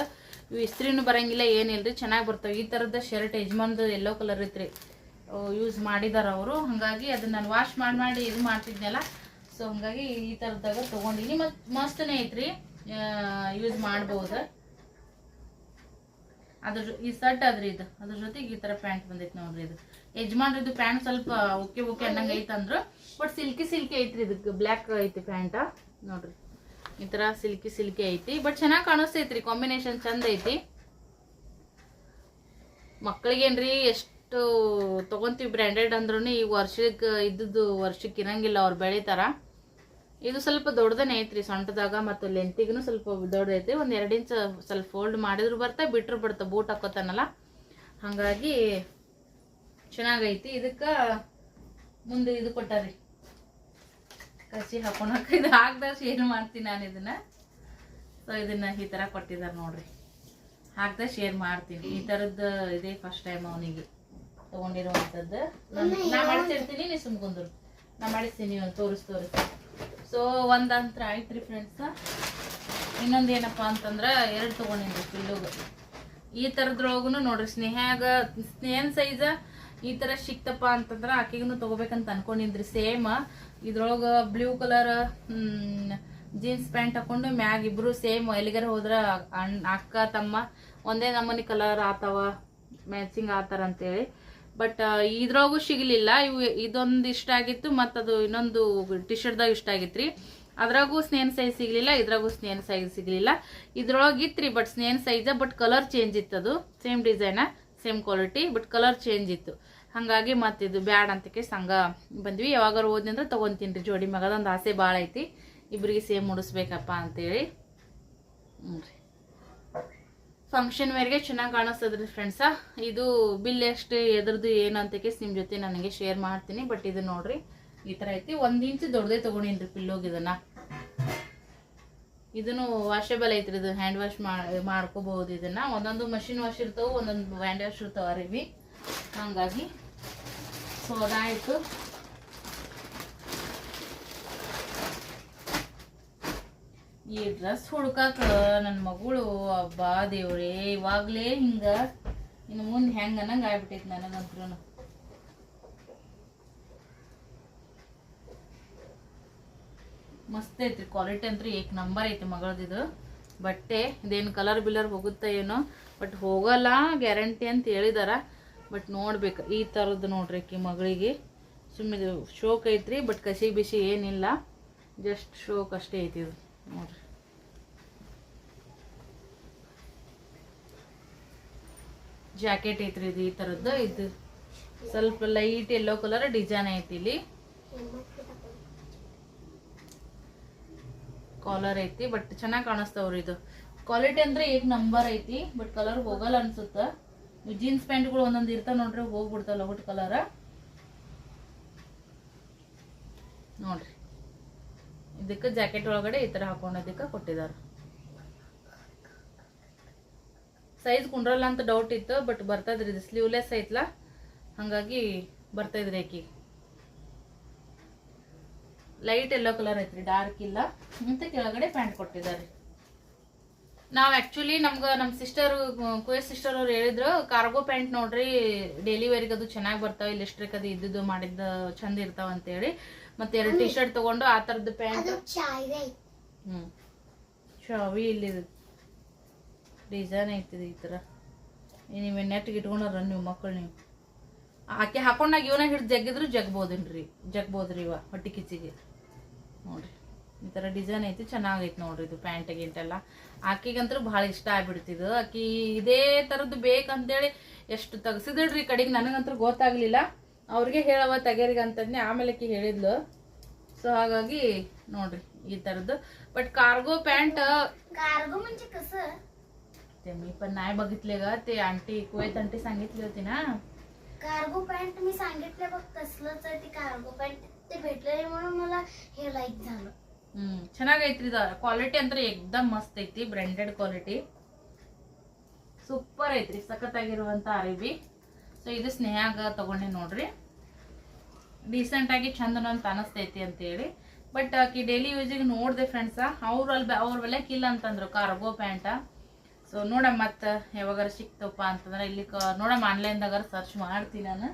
ಇವು ಇಸ್ತ್ರಿನೂ ಬರಂಗಿಲ್ಲ, ಏನಿಲ್ರಿ. ಚೆನ್ನಾಗಿ ಬರ್ತಾವ. ಈ ತರದ ಶರ್ಟ್ ಯಜಮಾನ್ದು ಎಲ್ಲೋ ಕಲರ್ ಐತ್ರಿ. ಯೂಸ್ ಮಾಡಿದಾರ ಅವರು. ಹಾಗಾಗಿ ಅದನ್ನ ನಾನು ವಾಶ್ ಮಾಡಿ ಮಾಡಿ ಇದು ಮಾಡ್ತಿದ್ನಲ್ಲ. ಸೊ ಹಂಗಾಗಿ ಈ ತರದಾಗ ತೊಗೊಂಡಿನಿ. ಮತ್ತು ಮಸ್ತನೇ ಐತ್ರಿ. ಯೂಸ್ ಮಾಡ್ಬೋದು. ಅದ್ರ ಈ ಶರ್ಟ್ ಅದ್ರಿ ಇದು. ಅದ್ರ ಜೊತೆಗೆ ಈ ತರ ಪ್ಯಾಂಟ್ ಬಂದೈತಿ ನೋಡ್ರಿ ಇದು. ಯಜಮಾನ್ರಿದು ಪ್ಯಾಂಟ್ ಸ್ವಲ್ಪ ಓಕೆ ಓಕೆ ಅನ್ನಂಗ ಐತಂದ್ರ. ಬಟ್ ಸಿಲ್ಕಿ ಸಿಲ್ಕಿ ಐತ್ರಿ ಇದಕ್ಕೆ. ಬ್ಲ್ಯಾಕ್ ಐತಿ ಪ್ಯಾಂಟ ನೋಡ್ರಿ. ಈ ತರ ಸಿಲ್ಕಿ ಸಿಲ್ಕಿ ಐತಿ. ಬಟ್ ಚೆನ್ನಾಗಿ ಕಾಣಿಸ್ತೈತ್ರಿ. ಕಾಂಬಿನೇಷನ್ ಚಂದ ಐತಿ. ಮಕ್ಳಿಗೇನ್ರಿ ಎಷ್ಟು ತಗೊಂತೀವಿ ಬ್ರ್ಯಾಂಡೆಡ್ ಅಂದ್ರೂ ಈ ವರ್ಷಕ್ಕೆ ಇದ್ದದ್ದು ವರ್ಷಕ್ಕೆ ಇರಂಗಿಲ್ಲ ಅವ್ರು ಬೆಳಿತಾರ ಇದು ಸ್ವಲ್ಪ ದೊಡ್ಡದನೇ ಐತ್ರಿ. ಸೊಂಟದಾಗ ಮತ್ತು ಲೆಂತಿಗೂ ಸ್ವಲ್ಪ ದೊಡ್ಡದೈತಿ ಒಂದು ಎರಡು ಇಂಚ್ ಸ್ವಲ್ಪ ಫೋಲ್ಡ್ ಮಾಡಿದ್ರು ಬರ್ತಾ, ಬಿಟ್ರು ಬಿಡ್ತಾ ಬೂಟ್ ಹಾಕೋತಾನಲ್ಲ. ಹಾಗಾಗಿ ಚೆನ್ನಾಗೈತಿ. ಇದಕ್ಕೆ ಮುಂದೆ ಇದು ಕೊಟ್ಟಾರಿ. ಕಸಿ ಹಾಕೊಳಕ ಇದು ಹಾಕ್ದಷ್ಟು ಏನು ಮಾಡ್ತೀನಿ ನಾನು ಇದನ್ನ? ಸೊ ಇದನ್ನ ಈ ಥರ ಕೊಟ್ಟಿದ್ದಾರೆ ನೋಡ್ರಿ. ಹಾಕ್ದ ಶೇರ್ ಮಾಡ್ತೀನಿ? ಈ ಥರದ್ದು ಇದೇ ಫಸ್ಟ್ ಟೈಮ್ ಅವನಿಗೆ ತೊಗೊಂಡಿರುವಂಥದ್ದು. ನಾ ಮಾಡಿಸಿರ್ತೀನಿ, ನೀ ಸುಮ್ಕೊಂಡ್ರು ನಾ ಮಾಡಿಸ್ತೀನಿ ಒಂದು ತೋರಿಸ್ ತೋರಿಸ್. ಸೊ ಒಂದಂತ್ರ ಆಯ್ತು ಫ್ರೆಂಡ್ಸ್ ಇನ್ನೊಂದು ಏನಪ್ಪ ಅಂತಂದ್ರೆ, ಎರಡು ತೊಗೊಂಡಿನಿ ಪಿಲ್ಲುಗ ಈ ಥರದ್ರೊಳಗೂ ನೋಡ್ರಿ, ಸ್ನೇಹಾಗ, ಸ್ನೇಹನ್ ಸೈಜ ಈ ಥರ ಸಿಕ್ತಪ್ಪ ಅಂತಂದ್ರೆ ಆಕೆಗೂ ತೊಗೋಬೇಕಂತ ಅನ್ಕೊಂಡಿದ್ರಿ. ಸೇಮ್ ಇದ್ರೊಳಗೆ ಬ್ಲೂ ಕಲರ್ ಜೀನ್ಸ್ ಪ್ಯಾಂಟ್ ಹಾಕೊಂಡು ಮ್ಯಾಗ ಇಬ್ರು ಸೇಮ್ ಎಲ್ಲಿಗಾರ ಹೋದ್ರ ಅಕ್ಕ, ತಮ್ಮ ಒಂದೇ ನಮೂನಿ ಕಲರ್ ಆತವ ಮ್ಯಾಚಿಂಗ್ ಆತಾರ ಅಂತೇಳಿ. ಬಟ್ ಇದ್ರೊಳಗೂ ಸಿಗ್ಲಿಲ್ಲ. ಇವು, ಇದೊಂದು ಇಷ್ಟ ಆಗಿತ್ತು ಮತ್ತು ಅದು ಇನ್ನೊಂದು ಟಿ ಶರ್ಟ್ದಾಗ ಇಷ್ಟ ಆಗಿತ್ರಿ. ಅದ್ರಾಗೂ ಸ್ನೇಹ ಸೈಜ್ ಸಿಗ್ಲಿಲ್ಲ, ಇದ್ರಾಗೂ ಸ್ನೇಹ ಸೈಜ್ ಸಿಗ್ಲಿಲ್ಲ. ಇದ್ರೊಳಗೆ ಇತ್ರಿ but Sneha size but colour change ಇತ್ತು ಅದು same design same quality but colour change ಇತ್ತು. ಹಾಗಾಗಿ ಮತ್ತಿದು ಬ್ಯಾಡ ಅಂತಕ್ಕೆ ಸಂಘ ಬಂದ್ವಿ. ಯಾವಾಗಾರು ಓದಿ ಅಂದ್ರೆ ರೀ ಜೋಡಿ. ಮಗದೊಂದು ಆಸೆ ಭಾಳ ಐತಿ. ಇಬ್ಬರಿಗೆ ಸೇಮ್ ಮುಡಿಸ್ಬೇಕಪ್ಪ ಅಂತೇಳಿ. ಹ್ಞೂ ರೀ. ಫಂಕ್ಷನ್ ವೇರ್ಗೆ ಚೆನ್ನಾಗಿ ಕಾಣಿಸ್ತದ್ರಿ ಫ್ರೆಂಡ್ಸ ಇದು ಬಿಲ್ ಎಷ್ಟು, ಎದ್ರದ್ದು ಏನು ಅಂತಕ್ಕೆ ನಿಮ್ಮ ಜೊತೆ ನನಗೆ ಶೇರ್ ಮಾಡ್ತೀನಿ. ಬಟ್ ಇದು ನೋಡ್ರಿ, ಈ ಥರ ಐತಿ. ಒಂದು ಇಂಚು ದೊಡ್ಡದೇ ತೊಗೊಂಡೀನಿ ರೀ ಪಿಲ್ಲೋಗಿ ಇದನ್ನು. ಇದನ್ನು ವಾಷೇಬಲ್ ಐತ್ರಿ ಇದು. ಹ್ಯಾಂಡ್ ವಾಶ್ ಮಾಡ್ಕೋಬಹುದು ಇದನ್ನ. ಒಂದೊಂದು ಮಷಿನ್ ವಾಶ್ ಇರ್ತಾವೆ, ಒಂದೊಂದು ಹ್ಯಾಂಡ್ ವಾಶ್ ಇರ್ತಾವ ರೀ ಹಂಗಾಗಿ ಸೊ ಈ ಡ್ರೆಸ್ ಹುಡ್ಕಾಕ ನನ್ನ ಮಗಳು, ಅಬ್ಬಾ ದೇವ್ರೇ, ಇವಾಗ್ಲೇ ಹಿಂಗ ಇನ್ನು ಮುಂದೆ ಹೆಂಗ ಅನ್ನಂಗ ಆಗ್ಬಿಟ್ಟೈತಿ ನನಗಂತ್ರೂ. ಮಸ್ತ್ ಐತ್ರಿ ಕ್ವಾಲಿಟಿ ಅಂತೂ ಏಕ್ ನಂಬರ್ ಐತಿ ಮಗಳದಿದು ಬಟ್ಟೆ, ಇದೇನು ಕಲರ್ ಬಿಲ್ಲರ್ ಹೋಗುತ್ತ ಏನೋ ಬಟ್ ಹೋಗಲ್ಲ ಗ್ಯಾರಂಟಿ ಅಂತ ಹೇಳಿದಾರ. ಬಟ್ ನೋಡ್ಬೇಕು, ಈ ಥರದ್ದು ನೋಡ್ರಿ ಆಕಿ ಮಗಳಿಗೆ. ಸುಮ್ಮನೆ ಶೋಕ್ ಐತ್ರಿ ಬಟ್ ಕಸಿ ಬಿಸಿ ಏನಿಲ್ಲ. ಜಸ್ಟ್ ಶೋಕ್ ಅಷ್ಟೇ ಐತಿ ಇದು, ನೋಡ್ರಿ. ಜಾಕೆಟ್ ಐತ್ರಿ ಇದು, ಈ ಥರದ್ದು ಇದು ಸ್ವಲ್ಪ ಲೈಟ್ ಎಲ್ಲೋ ಕಲರ್ ಡಿಸೈನ್ ಐತಿ ಇಲ್ಲಿ. ಕಾಲರ್ ಐತಿ ಬಟ್ ಚೆನ್ನಾಗಿ ಕಾಣಿಸ್ತಾವ್ರಿ ಇದು. ಕ್ವಾಲಿಟಿ ಅಂದ್ರೆ ಈಗ ನಂಬರ್ ಐತಿ ಬಟ್ ಕಲರ್ ಹೋಗಲ್ಲ ಅನ್ಸುತ್ತ. ಜೀನ್ಸ್ ಪ್ಯಾಂಟ್ಗಳು ಒಂದೊಂದು ಇರ್ತಾವ ನೋಡ್ರಿ, ಹೋಗ್ಬಿಡ್ತಾವಲ್ಲ ಒಟ್ಟು ಕಲರ್ ನೋಡ್ರಿ. ಇದಕ್ಕೆ ಜಾಕೆಟ್ ಒಳಗಡೆ ಈ ತರ ಹಾಕೊಂಡೋದಕ್ಕೆ ಕೊಟ್ಟಿದ್ದಾರೆ ಸೈಜ್ ಕುಂಡ್ರಲ್ಲ ಅಂತ ಡೌಟ್ ಇತ್ತು ಬಟ್ ಬರ್ತದ್ರಿ ಇದು ಸ್ಲೀವ್ಲೆಸ್ ಐತ್ಲ? ಹಂಗಾಗಿ ಬರ್ತಾಯಿದ್ರಿ ಆಕಿ. ಲೈಟ್ ಎಲ್ಲೋ ಕಲರ್ ಐತ್ರಿ ಡಾರ್ಕ್ ಇಲ್ಲ. ಮತ್ತೆ ಕೆಳಗಡೆ ಪ್ಯಾಂಟ್ ಕೊಟ್ಟಿದ್ದಾರೆ ನಾವ್ ಆಕ್ಚುಲಿ ನಮ್ಗೆ ನಮ್ಮ ಸಿಸ್ಟರ್ ಕುಯರ್ ಸಿಸ್ಟರ್ ಅವ್ರು ಹೇಳಿದ್ರು ಕಾರ್ಗೋ ಪ್ಯಾಂಟ್ ನೋಡ್ರಿ ಡೈಲಿ ವೇರ್ಗೆ ಅದು ಚೆನ್ನಾಗಿ ಬರ್ತಾವ ಇಲ್ಲಿ ಎಷ್ಟ್ರಿಕ್ ಅದು ಇದ್ದಿದ್ದು ಮಾಡಿದ್ದ ಚಂದ ಇರ್ತಾವ ಅಂತ ಹೇಳಿ ಮತ್ತೆ ಎರಡು ಟಿ ಶರ್ಟ್ ತಗೊಂಡು ಆ ತರದ ಪ್ಯಾಂಟ್ ಹ್ಮ್. ಚಾವಿ ಇಲ್ಲಿ ಡಿಸೈನ್ ಐತಿದೆ ಈ ತರ. ನೀವು ನೆಟ್ಗೆ ಇಟ್ಕೊಂಡ್ರ ನೀವು ಮಕ್ಕಳು ನೀವು? ಆಕೆ ಹಾಕೊಂಡಾಗ ಇವನ ಹಿಡ್ದು ಜಗ್ಗಿದ್ರು ಜಗ್ಬೋದೇನ್ರಿ ಜಗ್ಬೋದ್ರಿ ಇವ ಹೊಟ್ಟೆ ಕಿಚ್ಚಿಗೆ. ನೋಡ್ರಿ. ಈ ತರ ಡಿಸೈನ್ ಐತಿ ಚೆನ್ನಾಗೈತಿ ನೋಡ್ರಿ ಇದು ಪ್ಯಾಂಟ್ ಗಿಂಟೆಲ್ಲ ಆಕಿಗಂತೂ ಭಾಳ ಇಷ್ಟ ಆಗ್ಬಿಡ್ತಿದ್ದು ಆಕಿ ಇದೇ ಥರದ್ದು ಬೇಕಂತೇಳಿ ಎಷ್ಟು ತೆಗ್ಸಿದ್ರಿ ಕಡೆಗೆ ನನಗಂತೂ ಗೊತ್ತಾಗ್ಲಿಲ್ಲ ಅವ್ರಿಗೆ ಹೇಳವ ತೆಗೆರಿಗೆ ಅಂತಂದೆ ಆಮೇಲೆ ಆಕಿ ಹೇಳಿದ್ಲು ಸೊ ಹಾಗಾಗಿ ನೋಡ್ರಿ ಈ ಥರದ್ದು बट कार्गो पॅन्ट कार्गो म्हणजे कसं ते मी पण नाही बघितले ग ते आंटी कुवेत आंटी सांगितली होती ना कार्गो पॅन्ट मी सांगितलं बघ तसलंच आहे ते कार्गो पॅन्ट ते भेटलेले म्हणून मला हे लाईक झालं ಹ್ಮ್, ಚೆನ್ನಾಗೈತ್ರಿ ಇದು. ಕ್ವಾಲಿಟಿ ಅಂದ್ರೆ ಎಕ್ದಮ್ ಮಸ್ತ್ ಐತಿ ಬ್ರ್ಯಾಂಡೆಡ್ ಕ್ವಾಲಿಟಿ ಸೂಪರ್ ಐತ್ರಿ ಸಖತ್ತಾಗಿರುವಂಥ ಅರಿವಿ ಸೊ ಇದು ಸ್ನೇಹಾಗ ತಗೊಂಡೆ ನೋಡ್ರಿ. ಡೀಸೆಂಟ್ ಆಗಿ ಚಂದನ ಅಂತ ಅನಸ್ತೈತಿ ಅಂತ ಹೇಳಿ ಬಟ್ ಆಕಿ ಡೈಲಿ ಯೂಸಿಗೆ ನೋಡ್ದೆ ಫ್ರೆಂಡ್ಸ ಅವ್ರ ಅಲ್ಲಿ ಅವ್ರ ಬೆಲೆಕ್ ಇಲ್ಲ ಅಂತಂದ್ರು ಕಾರ್ಗೋ ಪ್ಯಾಂಟ ಸೊ ನೋಡಮ್ ಮತ್ತೆ ಯಾವಾಗಾರ ಸಿಕ್ತಪ್ಪ ಅಂತಂದ್ರೆ ಇಲ್ಲಿ ಕ- ನೋಡಮ್ ಆನ್ಲೈನ್ದಾಗಾರ ಸರ್ಚ್ ಮಾಡ್ತೀನಿ ನಾನು.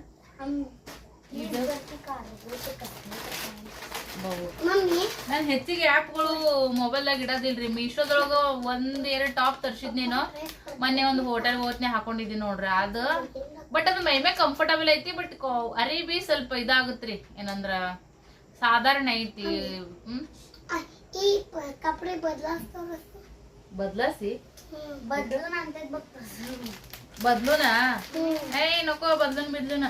ನಾನು ಹೆಚ್ಚಿಗೆ ಆ್ಯಪ್ಗಳು ಮೊಬೈಲ್ದಾಗ ಇಡೋದಿಲ್ರಿ. ಮೀಶೋದೊಳಗೆ ಒಂದು ಎರಡು ಟಾಪ್ ತರಿಸಿದ್ನೇನು ಮೊನ್ನೆ ಒಂದು ಹೋಟೆಲ್ ಹೋತ್ನೆ ಹಾಕೊಂಡಿದ್ದೀನಿ ನೋಡ್ರಿ ಅದು. ಬಟ್ ಅದು ಮೈಮೇ ಕಂಫರ್ಟಬಲ್ ಐತಿ ಬಟ್ ಅರಿಬಿ ಸ್ವಲ್ಪ ಇದಾಗತ್ರಿ. ಏನಂದ್ರ ಸಾಧಾರಣ ಐತಿ. ಬದ್ಲಾಸಿ ಬದ್ಲೂನ? ಏ ನಕೋ ಬದ್ಲೂನ್ ಬಿದ್ಲೂನ.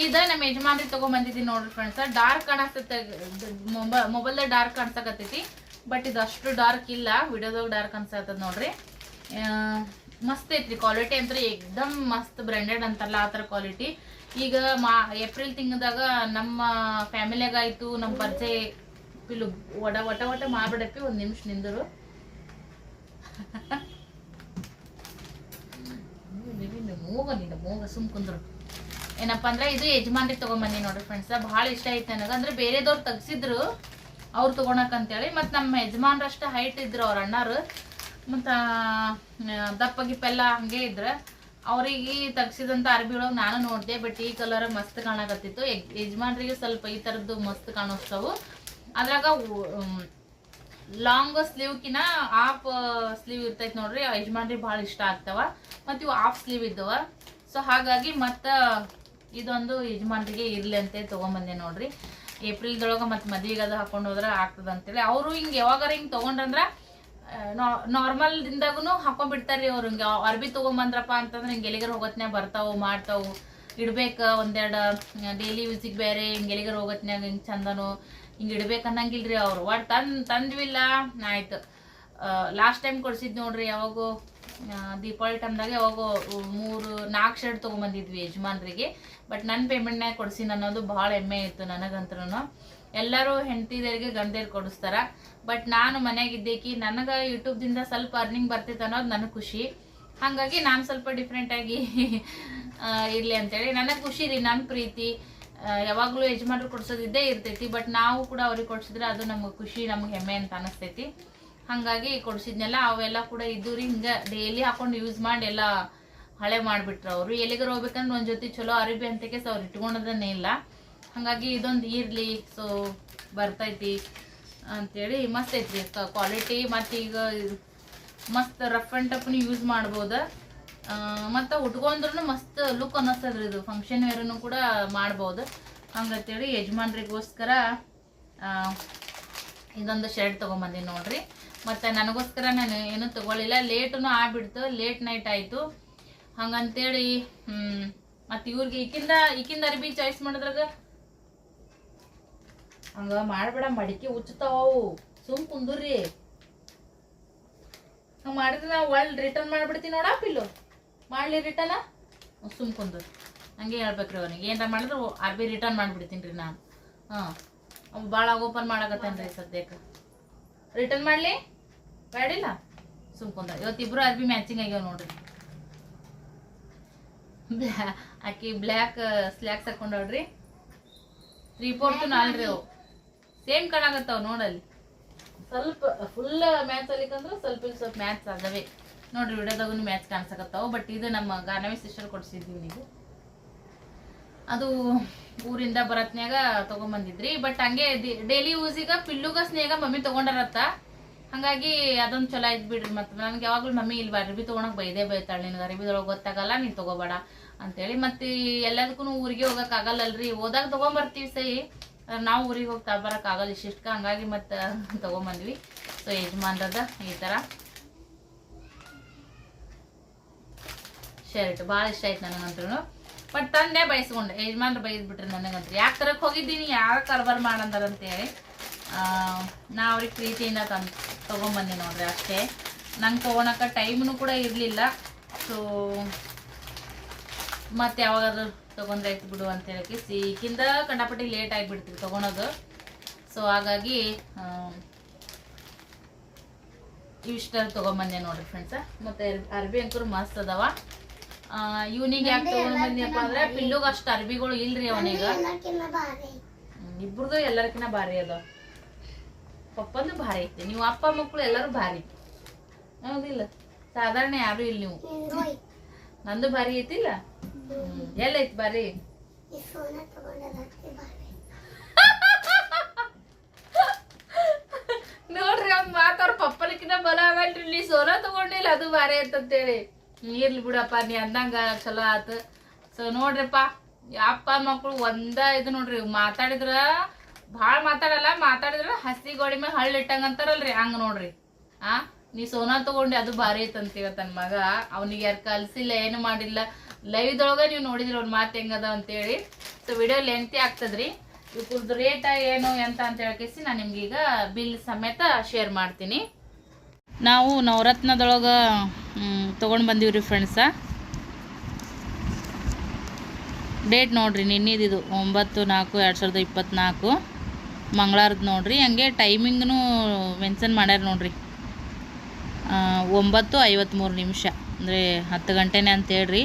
ಇದ ನಮ್ಮ ಯಜಮಾನ್ರಿ ತಗೊಂಡ್ ಬಂದಿದ್ದೀನಿ ನೋಡ್ರಿ ಫ್ರೆಂಡ್ಸ್ ಡಾರ್ಕ್ ಕಾಣಿಸ್ತೈತೆ ಮೊಬೈಲ್ದಾಗ ಡಾರ್ಕ್ ಕಾಣಿಸಕತ್ತೈತಿ. ಬಟ್ ಇದು ಅಷ್ಟು ಡಾರ್ಕ್ ಇಲ್ಲ. ವಿಡಿಯೋದಾಗ ಡಾರ್ಕ್ ಅನ್ಸತ್ತದ ನೋಡ್ರಿ. ಮಸ್ತ್ ಐತ್ರಿ ಕ್ವಾಲಿಟಿ ಅಂತ ಎಕ್ದಮ್ ಮಸ್ತ್ ಬ್ರ್ಯಾಂಡೆಡ್ ಅಂತಾರಲ್ಲ ಆ ಥರ ಕ್ವಾಲಿಟಿ ಈಗ ಮಾ ಏಪ್ರಿಲ್ ತಿಂಗದಾಗ ನಮ್ಮ ಫ್ಯಾಮಿಲಿಯಾಗ ಆಯಿತು ನಮ್ಮ ಪರಿಚಯ ಪಿಲು ಒಡ ಒಟ ಒಟ ಮಾಡ್ಬಿಡಪ್ಪಿ ಒಂದು ನಿಮಿಷ ನಿಂದರು. ಮೂಗ ನಿಂದ ಮೂಗ ಸುಮ್ ಕುಂದ್ರು. ಏನಪ್ಪಾ ಅಂದ್ರೆ ಇದು ಯಜಮಾನ್ರಿಗೆ ತಗೊಂಬಂದಿ ನೋಡ್ರಿ ಫ್ರೆಂಡ್ಸ್ ಭಾಳ ಇಷ್ಟ ಐತೆ ನನಗೆ. ಅಂದ್ರೆ ಬೇರೆದವ್ರು ತೆಗ್ಸಿದ್ರು, ಅವ್ರು ತಗೊಳಕ್ ಅಂತೇಳಿ. ಮತ್ತು ನಮ್ಮ ಯಜಮಾನ್ರಷ್ಟು ಹೈಟ್ ಇದ್ರು ಅವ್ರ ಅಣ್ಣಾರು. ಮತ್ತು ದಪ್ಪ ಗಿಪ್ಪೆಲ್ಲ ಹಂಗೆ ಇದ್ರ. ಅವ್ರಿಗೆ ತೆಗ್ಸಿದಂಥ ಅರ್ಬಿ ಒಳಗೆ ನಾನು ನೋಡಿದೆ ಬಟ್ ಈ ಕಲರ್ ಮಸ್ತ್ ಕಾಣಕತ್ತಿತ್ತು. ಯಜ್- ಯಜಮಾನ್ರಿಗೆ ಸ್ವಲ್ಪ ಈ ಥರದ್ದು ಮಸ್ತ್ ಕಾಣಿಸ್ತವು. ಅದ್ರಾಗ ಲಾಂಗ್ ಸ್ಲೀವ್ಕಿನ ಆಫ್ ಸ್ಲೀವ್ ಇರ್ತೈತಿ ನೋಡ್ರಿ. ಯಜಮಾನ್ರಿಗೆ ಭಾಳ ಇಷ್ಟ ಆಗ್ತಾವ. ಮತ್ತು ಇವು ಹಾಫ್ ಸ್ಲೀವ್ ಇದ್ದವ. ಸೊ ಹಾಗಾಗಿ ಮತ್ತ ಇದೊಂದು ಯಜಮಾನ್ರಿಗೆ ಇರಲಿ ಅಂತ ತೊಗೊಂಬಂದೆ ನೋಡ್ರಿ. ಏಪ್ರಿಲ್ದೊಳಗೆ ಮತ್ತೆ ಮದ್ವಿಗೆ ಅದು ಹಾಕೊಂಡು ಹೋದ್ರೆ ಆಗ್ತದ ಅಂತೇಳಿ. ಅವರು ಹಿಂಗೆ ಯಾವಾಗಾರ ಹಿಂಗೆ ತಗೊಂಡ್ರಂದ್ರ ನಾರ್ಮಲ್ ದಿಂದಾಗೂ ಹಾಕೊಂಡ್ಬಿಡ್ತಾರ್ರಿ ಅವ್ರು. ಹಿಂಗೆ ಅರ್ಬಿ ತಗೊಂಬಂದ್ರಪ್ಪ ಅಂತಂದ್ರೆ ಹಿಂಗೆ ಎಲ್ಲಿಗಾರ ಹೋಗತ್ನ ಬರ್ತಾವು, ಮಾಡ್ತಾವು. ಇಡ್ಬೇಕ ಒಂದೆರಡು ಡೈಲಿ ಯೂಸಿಗೆ ಬೇರೆ ಹಿಂಗೆ ಎಲ್ಲಿಗಾರ ಹೋಗತ್ನಾಗ ಹಿಂಗೆ ಚಂದನು, ಹಿಂಗೆ ಇಡ್ಬೇಕು ಅನ್ನಂಗಿಲ್ರಿ ಅವರು. ಒಟ್ಟು ತಂದು, ತಂದ್ವಿಲ್ಲ ಆಯ್ತು ಲಾಸ್ಟ್ ಟೈಮ್ ಕೊಡ್ಸಿದ್ ನೋಡ್ರಿ ಯಾವಾಗೋ ದೀಪಾವಳಿ ಟೈಮ್ದಾಗೆ ಹೋಗೋ ಮೂರು, ನಾಲ್ಕು ಶರ್ಟ್ ತೊಗೊಂಬಂದಿದ್ವಿ ಯಜಮಾನ್ರಿಗೆ. ಬಟ್ ನನ್ನ ಪೇಮೆಂಟ್ನಾಗ ಕೊಡ್ಸಿನ ಅನ್ನೋದು ಭಾಳ ಹೆಮ್ಮೆ ಇತ್ತು ನನಗಂತ್ರೂ ಎಲ್ಲರೂ ಹೆಂಡತಿದರಿಗೆ ಗಂಡೇರು ಕೊಡಿಸ್ತಾರ. ಬಟ್ ನಾನು ಮನೆಯಾಗಿದ್ದೇಕಿ, ನನಗೆ ಯೂಟ್ಯೂಬ್ದಿಂದ ಸ್ವಲ್ಪ ಅರ್ನಿಂಗ್ ಬರ್ತಿತ್ತು ಅನ್ನೋದು ನನಗೆ ಖುಷಿ. ಹಾಗಾಗಿ ನಾನು ಸ್ವಲ್ಪ ಡಿಫ್ರೆಂಟಾಗಿ ಇರಲಿ ಅಂತೇಳಿ. ನನಗೆ ಖುಷಿ ರೀ ನನ್ನ ಪ್ರೀತಿ. ಯಾವಾಗಲೂ ಯಜಮಾನ್ರು ಕೊಡ್ಸೋದಿದ್ದೇ ಇರ್ತೈತಿ. ಬಟ್ ನಾವು ಕೂಡ ಅವ್ರಿಗೆ ಕೊಡ್ಸಿದ್ರೆ ಅದು ನಮ್ಗೆ ಖುಷಿ, ನಮ್ಗೆ ಹೆಮ್ಮೆ ಅಂತ ಅನಿಸ್ತೈತಿ. ಹಾಗಾಗಿ ಕೊಡ್ಸಿದ್ನೆಲ್ಲ, ಅವೆಲ್ಲ ಕೂಡ ಇದ್ದು ರೀ, ಹಿಂಗೆ ಡೈಲಿ ಹಾಕೊಂಡು ಯೂಸ್ ಮಾಡಿ ಎಲ್ಲ ಹಳೆ ಮಾಡಿಬಿಟ್ರು ಅವರು. ಎಲ್ಲಿಗಾರ ಹೋಗ್ಬೇಕಂದ್ರೆ ಒಂದು ಜೊತೆ ಚಲೋ ಅರಿಬಿ ಅಂತಕ್ಕೆ ಸೊ ಅವ್ರು ಇಟ್ಕೊಂಡದನ್ನೇ ಇಲ್ಲ. ಹಾಗಾಗಿ ಇದೊಂದು ಇರಲಿ ಸೊ ಬರ್ತೈತಿ ಅಂತೇಳಿ ಮಸ್ತ್ ಐತ್ರಿ ಕ್ವಾಲಿಟಿ ಮತ್ತು ಈಗ ಮಸ್ತ್ ರಫ್ ಆ್ಯಂಡ್ ಟಫ್ನು ಯೂಸ್ ಮಾಡ್ಬೋದು. ಮತ್ತು ಉಟ್ಕೊಂಡ್ರೂ ಮಸ್ತ್ ಲುಕ್ ಅನ್ನಿಸ್ತದ್ರಿ ಇದು. ಫಂಕ್ಷನ್ ವೇರನ್ನು ಕೂಡ ಮಾಡ್ಬೋದು. ಹಂಗಂತೇಳಿ ಯಜಮಾನ್ರಿಗೋಸ್ಕರ ಇದೊಂದು ಶರ್ಟ್ ತೊಗೊಂಬಂದೀನಿ ನೋಡ್ರಿ. ಮತ್ತು ನನಗೋಸ್ಕರ ನಾನು ಏನೂ ತೊಗೊಳ್ಳಿಲ್ಲ. ಲೇಟೂ ಆಗ್ಬಿಡ್ತು. ಲೇಟ್ ನೈಟ್ ಆಯಿತು. ಹಂಗಂತೇಳಿ ಮತ್ತು ಇವ್ರಿಗೆ ಈಕಿಂದ ಈಕಿಂದ ಅರ್ಬಿ ಚಾಯ್ಸ್ ಮಾಡಿದ್ರಾಗ? ಹಂಗ ಮಾಡಬೇಡ, ಮಡಿಕೆ ಉಚ್ಚತಾವು ಸುಮ್ ಕುಂದುರ್ರಿ. ಹಂಗೆ ಮಾಡಿದ್ರೆ ನಾವು ಒಳ್ಳೆ ರಿಟರ್ನ್ ಮಾಡ್ಬಿಡ್ತೀನಿ ನೋಡ ಪಿಲ್ಲು. ಮಾಡಲಿ ರಿಟರ್ನ ಸುಮ್ ಕುಂದ್ರು. ಹಂಗೆ ಹೇಳ್ಬೇಕ್ರಿ ಅವ್ನಿಗೆ. ಏನಾರ ಮಾಡಿದ್ರು ಅರ್ಬಿ ರಿಟರ್ನ್ ಮಾಡಿಬಿಡ್ತೀನಿ ರೀ ನಾನು. ಹಾಂ ಭಾಳ ಓಪನ್ ಮಾಡಕತ್ತೇನೆ ರೀ ಸದ್ಯಕ್ಕೆ ರಿಟರ್ನ್ ಮಾಡಲಿ? ಬೇಡಿಲ್ಲ ಸುಮ್ಕೊಂದ ಇವತ್ತಿಬ್ರು ಅರ್ಬಿ ಮ್ಯಾಚಿಂಗ್ ಆಗ್ಯಾವ ನೋಡ್ರಿ. ಆಕಿ ಬ್ಲ್ಯಾಕ್ ಸ್ಲ್ಯಾಕ್ಸ್ ಹಾಕೊಂಡವ್ರಿ ತ್ರೀ ಫೋರ್ತ್ ನಾಲ್ರಿ ಅವು. ಸೇಮ್ ಕಾಣಾಕತ್ತಾವ ನೋಡಲ್ಲಿ. ಸ್ವಲ್ಪ ಫುಲ್ ಮ್ಯಾಚ್ ಅಲ್ಲಿಕಂದ್ರೆ ಸ್ವಲ್ಪ ಸ್ವಲ್ಪ ಮ್ಯಾಚ್ ಆಗವೆ. ನೋಡ್ರಿ ವಿಡಿಯೋದಾಗೂ ಮ್ಯಾಚ್ ಕಾಣಿಸಕತ್ತಾವ ಬಟ್ ಇದು ನಮ್ಮ ಗಾನವಿ ಸಿಸ್ಟರ್ ಕೊಡ್ಸಿದ್ವಿ ನೀವು ಅದು ಊರಿಂದ ಬರತ್ನ್ಯಾಗ ತಗೊಂಬಂದಿದ್ರಿ ಬಟ್ ಹಂಗೆ ಡೈಲಿ ಯೂಸಿಗ ಪಿಲ್ಲುಗ ಸ್ನೇಹ ಮಮ್ಮಿ ತಗೊಂಡಾರತ್ತ. ಹಂಗಾಗಿ ಅದೊಂದು ಚಲೋ ಆಯ್ತು ಬಿಡ್ರಿ ಮತ್ತೆ ನನ್ಗೆ ಯಾವಾಗಲೂ ಮಮ್ಮಿ ಇಲ್ಲಿ ಅರ್ಬಿ ತೊಗೊಳಕ್ ಬೈದೇ ಬೈತಾಳೆ ನಿನ್ಗೆ ಅರ್ಬಿದೊಳಗೆ ಗೊತ್ತಾಗಲ್ಲ, ನೀನು ತಗೋಬೇಡ ಅಂತೇಳಿ. ಮತ್ತೆ ಎಲ್ಲದಕ್ಕೂ ಊರಿಗೆ ಹೋಗಕ್ ಆಗಲ್ಲಲ್ರಿ. ಹೋದಾಗ ತಗೊಂಬರ್ತೀವಿ ಸೈ. ನಾವು ಊರಿಗೆ ಹೋಗಿ ತಗೊಬರಕ್ ಆಗಲ್ಲ ಇಷ್ಟಿಷ್ಟ ಹಂಗಾಗಿ ಮತ್ತೆ ತಗೊಂಬಂದ್ವಿ. ಸೊ ಯಜಮಾನ್ರದ ಈ ಥರ ಶರ್ಟ್ ಭಾಳ ಇಷ್ಟ ಆಯ್ತು ನನಗಂತೂ ಬಟ್ ತಂದೆ ಬಯಸ್ಕೊಂಡೆ ಯಜಮಾನ್ರು ಬೈದ್ಬಿಟ್ರೆ ನನಗಂತ್ರಿ. ಯಾಕೆ ತರಕ್ಕೆ ಹೋಗಿದ್ದೀನಿ? ಯಾರು ಕಾರ್ಬಾರ್ ಮಾಡಂದಾರ ಅಂತೇಳಿ ನಾ ಅವ್ರಿಗೆ ಪ್ರೀತಿಯಿಂದ ತಂದು ತೊಗೊಂಬಂದೆ ನೋಡ್ರಿ ಅಷ್ಟೇ. ನಂಗೆ ತೊಗೊಳಕ ಟೈಮ್ನು ಕೂಡ ಇರಲಿಲ್ಲ. ಸೊ ಮತ್ತೆ ಯಾವಾಗಾದ್ರೂ ತೊಗೊಂಡ್ರೆ ಆಯ್ತು ಬಿಡು ಅಂತ ಹೇಳಕ್ಕೆ ಸೀಕಿಂದ ಕಂಡಪಟ್ಟಿ ಲೇಟ್ ಆಗಿಬಿಡ್ತೀವಿ ತೊಗೊಳೋದು. ಸೊ ಹಾಗಾಗಿ ಇವಿಷ್ಟಲ್ಲಿ ಇವಿಷ್ಟ ತೊಗೊಂಬಂದೆ ನೋಡ್ರಿ ಫ್ರೆಂಡ್ಸ ಮತ್ತೆ ಅರ್ಬಿ ಅಂಕರು ಮಸ್ತ್ ಅದಾವ. ಇವನಿಗೆ ಯಾಕೆ ತೊಗೊಂಡ್ಬಂದಿಯಪ್ಪ ಅಂದ್ರೆ ಪಿಲ್ಲುಗ ಅಷ್ಟು ಅರ್ಬಿಗಳು ಇಲ್ರಿ ಅವನಿಗ. ಇಬ್ರದು ಎಲ್ಲರಿಗಿನ ಭಾರಿ ಅದ ಪಪ್ಪಂದು ಭಾರಿ ಐತಿ. ನೀವು ಅಪ್ಪ ಮಕ್ಕಳು ಎಲ್ಲರೂ ಭಾರಿ. ಹೌದಿಲ್ಲ? ಸಾಧಾರಣ ಯಾರು ಇಲ್ಲ ನೀವು. ನಂದು ಭಾರಿ ಐತಿಲ್ಲ ಎಲ್ಲೈತ್ ಭಾರಿ? ಭಾರಿ ನೋಡ್ರಿ ಅವ್ನ್ ಮಾತಾಡ್ ಪಪ್ಪನಕಿನ ಬಲ ಆಗಲ್ರಿ. ನೀ ಸೋನ ತಗೊಂಡಿಲ್ಲ ಅದು ಭಾರಿ ಅಂತೇಳಿ ಇರ್ಲಿ ಬಿಡಪ್ಪ ನೀ ಅಂದಂಗ ಚಲೋ ಆತು. ಸೊ ನೋಡ್ರಿಪ್ಪ ಅಪ್ಪ ಮಕ್ಕಳು ಒಂದ ಇದು ನೋಡ್ರಿ ಮಾತಾಡಿದ್ರ ಭಾಳ ಮಾತಾಡಲ್ಲ ಮಾತಾಡಿದ್ರೆ ಹಸಿ ಗೋಡಿ ಮೇಲೆ ಹಳ್ಳಿ ಇಟ್ಟಂಗ ಅಂತಾರಲ್ರಿ, ಹಂಗ ನೋಡ್ರಿ. ಆ? ನೀ ಸೋನಾ ತಗೊಂಡಿ, ಅದು ಭಾರಿ ಐತಂತೀವ ತನ್ನ ಮಗ. ಅವ್ನಿಗೆ ಯಾರು ಕಲ್ಸಿಲ್ಲ, ಏನು ಮಾಡಿಲ್ಲ. ಲೈವ್ದೊಳಗ ನೀವು ನೋಡಿದ್ರಿ ಅವ್ನ ಮಾತು ಹೆಂಗದ ಅಂತೇಳಿ. ಸೊ ವಿಡಿಯೋ ಲೆಂತಿ ಆಗ್ತದ್ರಿ. ಇವ್ರದ್ದು ರೇಟ ಏನು, ಎಂತ ಅಂತ ಹೇಳಕೇಸಿ ನಾನು ನಿಮ್ಗೀಗ ಬಿಲ್ ಸಮೇತ ಶೇರ್ ಮಾಡ್ತೀನಿ. ನಾವು ನವರತ್ನದೊಳಗೆ ತೊಗೊಂಡು ಬಂದೀವ್ರಿ ಫ್ರೆಂಡ್ಸ ಡೇಟ್ ನೋಡ್ರಿ ನಿನ್ನಿದಿದು, ಒಂಬತ್ತು ನಾಲ್ಕು, ಎರಡು ಸಾವಿರದ ಇಪ್ಪತ್ತ್ನಾಲ್ಕು ಮಂಗಳವಾರದ್ದು ನೋಡ್ರಿ, ಹಂಗೆ ಟೈಮಿಂಗ್ನು ಮೆನ್ಷನ್ ಮಾಡ್ಯಾರ ನೋಡ್ರಿ. ಒಂಬತ್ತು ಐವತ್ತ್ಮೂರು ನಿಮಿಷ, ಅಂದರೆ ಹತ್ತು ಗಂಟೆನೇ ಅಂತ ಹೇಳ್ರಿ.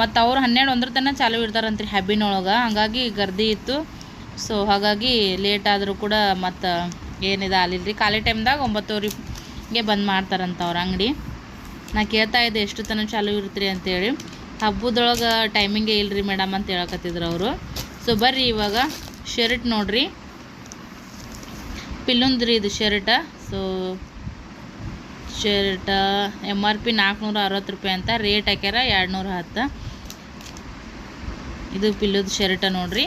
ಮತ್ತು ಅವ್ರು ಹನ್ನೆರಡು ಒಂದ್ರ ತನಕ ಚಾಲು ಇರ್ತಾರಂತ್ರಿ ಹಬ್ಬಿನೊಳಗೆ, ಹಂಗಾಗಿ ಗರ್ದಿ ಇತ್ತು. ಸೊ ಹಾಗಾಗಿ ಲೇಟ್ ಆದರೂ ಕೂಡ ಮತ್ತು ಏನಿದೆ ರೀ ಖಾಲಿ ಟೈಮ್ದಾಗ ಒಂಬತ್ತುವರೆಗೆ ಬಂದ್ ಮಾಡ್ತಾರಂತ ಅವ್ರ ಅಂಗಡಿ. ನಾ ಕೇಳ್ತಾ ಇದ್ದೆ, ಎಷ್ಟು ತನಕ ಚಾಲು ಇರ್ತೀರಿ ಅಂತೇಳಿ ಹಬ್ಬದೊಳಗೆ ಟೈಮಿಂಗೇ ಇಲ್ಲರಿ ಮೇಡಮ್ ಅಂತ ಹೇಳಕತ್ತಿದ್ರು ಅವರು. ಸೊ ಬರ್ರಿ ಇವಾಗ ಶರ್ಟ್ ನೋಡ್ರಿ. ಪಿಲ್ಲುಂದ್ರಿ ಇದು shirt. So shirt M R P ನಾಲ್ಕುನೂರ ಅರವತ್ತು ರೂಪಾಯಿ ಅಂತ. ರೇಟ್ ಹಾಕ್ಯಾರ ಎರಡು ನೂರ ಹತ್ತು ಇದು ಪಿಲ್ಲುದ ಶರ್ಟ ನೋಡ್ರಿ.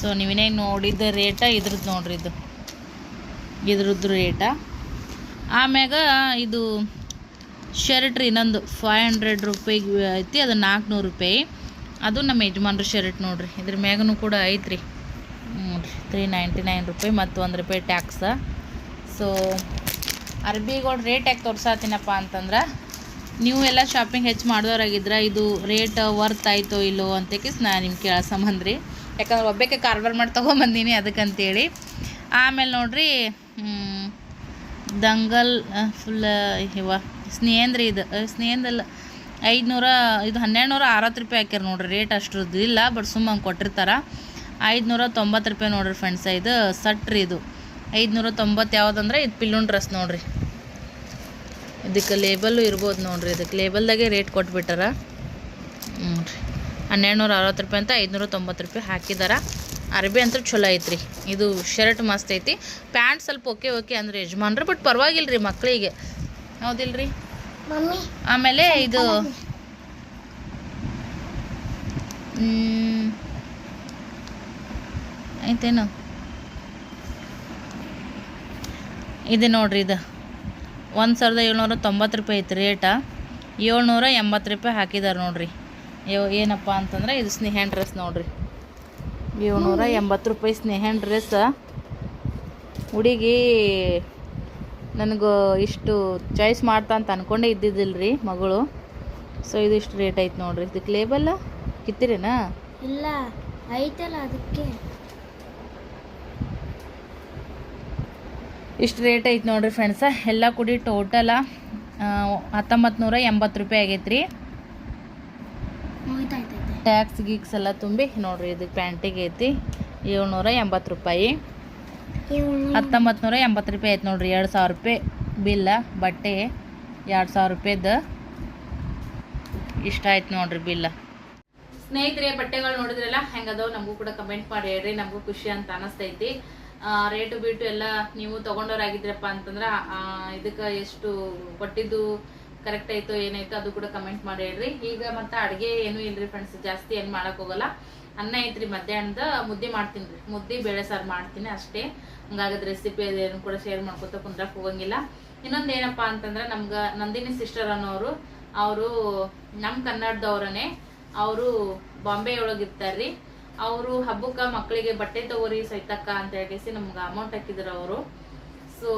ಸೊ ನೀವಿನೇ ನೋಡಿದ್ದ ರೇಟ ಇದ್ರದ್ದು ನೋಡ್ರಿ ಇದು. ಇದ್ರದ್ದು ರೇಟ ಆಮ್ಯಾಗ ಇದು ಶರ್ಟ್ ರೀ ಇನ್ನೊಂದು ಫೈವ್ ಹಂಡ್ರೆಡ್ ರೂಪಾಯಿಗೆ ಐತಿ, ಅದು ನಾಲ್ಕುನೂರು ರೂಪಾಯಿ. ಅದು ನಮ್ಮ ಯಜಮಾನ್ರ ಶರ್ಟ್ ನೋಡ್ರಿ. ಇದ್ರ ಮ್ಯಾಗನು ಕೂಡ ಐತ್ರಿ. ತ್ರೀ ನೈಂಟಿ ನೈನ್ ರೂಪಾಯಿ ಮತ್ತು ಒಂದು ರೂಪಾಯಿ ಟ್ಯಾಕ್ಸ ಸೊ ಅರ್ಬಿಗಳು ರೇಟ್ ಯಾಕೆ ತೋರ್ಸಾತೀನಪ್ಪ ಅಂತಂದ್ರೆ, ನೀವು ಎಲ್ಲ ಶಾಪಿಂಗ್ ಹೆಚ್ಚು ಮಾಡಿದವ್ರಾಗಿದ್ರೆ ಇದು ರೇಟ್ ವರ್ತ್ ಆಯಿತೋ ಇಲ್ಲೋ ಅಂತಕ್ಕೆ ನಾ ನಿಮ್ಗೆ ಕೇಳೋ ಸಂಬಂಧ ರೀ ಯಾಕಂದ್ರೆ ಒಬ್ಬಕ್ಕೆ ಕಾರ್ಬಾರ್ ಮಾಡಿ ತೊಗೊಂಬಂದೀನಿ ಅದಕ್ಕಂತೇಳಿ. ಆಮೇಲೆ ನೋಡ್ರಿ ದಂಗಲ್ ಫುಲ್ ಇವ, ಸ್ನೇಹಂದ್ರಿ ಇದು ಸ್ನೇಹಂದಲ್ಲ, ಐದುನೂರ, ಇದು ಹನ್ನೆರಡು ನೂರ ಅರವತ್ತು ರೂಪಾಯಿ ಹಾಕ್ಯಾರ ನೋಡ್ರಿ ರೇಟ್ ಅಷ್ಟ್ರದ್ದು. ಇಲ್ಲ, ಬಟ್ ಸುಮ್ಮ ಹಂಗೆ ಕೊಟ್ಟಿರ್ತಾರೆ. ಐದುನೂರ ತೊಂಬತ್ತು ರೂಪಾಯಿ ನೋಡ್ರಿ ಫ್ರೆಂಡ್ಸ ಇದು ಸಟ್ ರೀ ಇದು. ಐದುನೂರ ತೊಂಬತ್ತು ಯಾವುದಂದ್ರೆ ಇದು ಪಿಲ್ಲುನ್ ಡ್ರೆಸ್ ನೋಡ್ರಿ. ಇದಕ್ಕೆ ಲೇಬಲ್ಲು ಇರ್ಬೋದು ನೋಡ್ರಿ ಇದಕ್ಕೆ ಲೇಬಲ್ದಾಗೆ ರೇಟ್ ಕೊಟ್ಬಿಟ್ಟಾರ. ಹ್ಞೂ ರೀ. ಹನ್ನೆರಡು ನೂರ ಅರವತ್ತು ರೂಪಾಯಿ ಅಂತ ಐದುನೂರ ತೊಂಬತ್ತು ರೂಪಾಯಿ ಹಾಕಿದಾರ. ಅರ್ಬಿ ಅಂತೂ ಚಲೋ ಐತ್ರಿ. ಇದು ಶರ್ಟ್ ಮಸ್ತ್ ಐತಿ. ಪ್ಯಾಂಟ್ ಸ್ವಲ್ಪ ಓಕೆ ಓಕೆ ಅಂದ್ರೆ ಯಜಮಾನ್ರಿ ಬಟ್ ಪರವಾಗಿಲ್ಲ ರೀ ಮಕ್ಕಳಿಗೆ ಹೌದಿಲ್ರಿ ಆಮೇಲೆ ಇದು ಐತೇನು? ಇದು ನೋಡ್ರಿ ಇದು. ಒಂದು ಸಾವಿರದ ಏಳ್ನೂರ ತೊಂಬತ್ತು ರೂಪಾಯಿ ಐತೆ ರೇಟ ಏಳ್ನೂರ ಎಂಬತ್ತು ರೂಪಾಯಿ ಹಾಕಿದಾರೆ ನೋಡ್ರಿ. ಏನಪ್ಪ ಅಂತಂದ್ರೆ ಇದು ಸ್ನೇಹನ್ ಡ್ರೆಸ್ ನೋಡ್ರಿ. ಏಳ್ನೂರ ಎಂಬತ್ತು ರೂಪಾಯಿ ಸ್ನೇಹನ್ ಡ್ರೆಸ್ ಹುಡುಗಿ ನನಗೂ ಇಷ್ಟು ಚಾಯ್ಸ್ ಮಾಡ್ತಾ ಅಂತ ಅನ್ಕೊಂಡೇ ಇದ್ದಿದ್ದಿಲ್ಲ ರೀ ಮಗಳು. ಸೊ ಇದು ಇಷ್ಟು ರೇಟ್ ಐತೆ ನೋಡ್ರಿ. ಇದಕ್ಕೆ ಲೇಬಲ್ಲ ಕಿತ್ತಿರೇನಾ? ಇಲ್ಲ, ಐತಲ್ಲ ಅದಕ್ಕೆ. ಇಷ್ಟು ರೇಟ್ ಐತೆ ನೋಡ್ರಿ ಫ್ರೆಂಡ್ಸ ಎಲ್ಲ ಕೂಡಿ ಟೋಟಲ ಹತ್ತೊಂಬತ್ತು ನೂರ ಎಂಬತ್ತು ರೂಪಾಯಿ ಆಗೈತೆ ರೀ ಟ್ಯಾಕ್ಸ್ ಗೀಕ್ಸ್ ಎಲ್ಲ ತುಂಬಿ ನೋಡ್ರಿ ಇದು ಪ್ಯಾಂಟಿಗೆ ಐತಿ. ಏಳ್ನೂರ ಎಂಬತ್ತು ರೂಪಾಯಿ. ಹತ್ತೊಂಬತ್ತು ನೂರ ಎಂಬತ್ತು ರೂಪಾಯಿ ಐತೆ ನೋಡ್ರಿ. ಎರಡು ಸಾವಿರ ರೂಪಾಯಿ ಬಿಲ್ಲ ಬಟ್ಟೆ ಎರಡು ಸಾವಿರ ರೂಪಾಯಿದು. ಇಷ್ಟ ಆಯ್ತು ನೋಡ್ರಿ ಬಿಲ್ಲ ಸ್ನೇಹಿತರೆ ಬಟ್ಟೆಗಳು ನೋಡಿದ್ರಲ್ಲ ಹೆಂಗದವು ನಮಗೂ ಕೂಡ ಕಮೆಂಟ್ ಮಾಡಿ ಹೇಳ್ರಿ. ನಮಗೂ ಖುಷಿ ಅಂತ ಅನಿಸ್ತೈತಿ. ರೇಟು ಬೀಟು ಎಲ್ಲ ನೀವು ತಗೊಂಡವ್ರಾಗಿದ್ರಪ್ಪ ಅಂತಂದ್ರೆ ಇದಕ್ಕೆ ಎಷ್ಟು ಕೊಟ್ಟಿದ್ದು ಕರೆಕ್ಟ್ ಆಯ್ತೋ ಏನಾಯ್ತೋ ಅದು ಕೂಡ ಕಮೆಂಟ್ ಮಾಡಿ ಹೇಳ್ರಿ. ಈಗ ಮತ್ತೆ ಅಡುಗೆ ಏನೂ ಇಲ್ರಿ ಫ್ರೆಂಡ್ಸ್ ಜಾಸ್ತಿ ಏನು ಮಾಡಕ್ ಹೋಗಲ್ಲ. ಅನ್ನ ಐತ್ರಿ ಮಧ್ಯಾಹ್ನದ, ಮುದ್ದೆ ಮಾಡ್ತೀನಿ ರೀ. ಮುದ್ದೆ ಬೇಳೆ ಸಾರು ಮಾಡ್ತೀನಿ ಅಷ್ಟೇ. ಹಂಗಾಗದ ರೆಸಿಪಿ ಅದೇನು ಕೂಡ ಶೇರ್ ಮಾಡ್ಕೊತ ಕುಂದ್ರಕ್ಕೆ ಹೋಗಂಗಿಲ್ಲ. ಇನ್ನೊಂದು ಏನಪ್ಪ ಅಂತಂದ್ರೆ, ನಮ್ಗೆ ನಂದಿನಿ ಸಿಸ್ಟರ್ ಅನ್ನೋರು, ಅವರು ನಮ್ಮ ಕನ್ನಡದವ್ರನೇ ಅವರು ಬಾಂಬೆ ಒಳಗೆ ಇರ್ತಾರ್ರಿ. ಅವರು ಹಬ್ಬಕ್ಕೆ ಮಕ್ಕಳಿಗೆ ಬಟ್ಟೆ ತಗೋರಿ ಸೈತಕ್ಕ ಅಂತ ಹೇಳಿ ನಮ್ಗೆ ಅಮೌಂಟ್ ಹಾಕಿದ್ರು ಅವರು. ಸೊ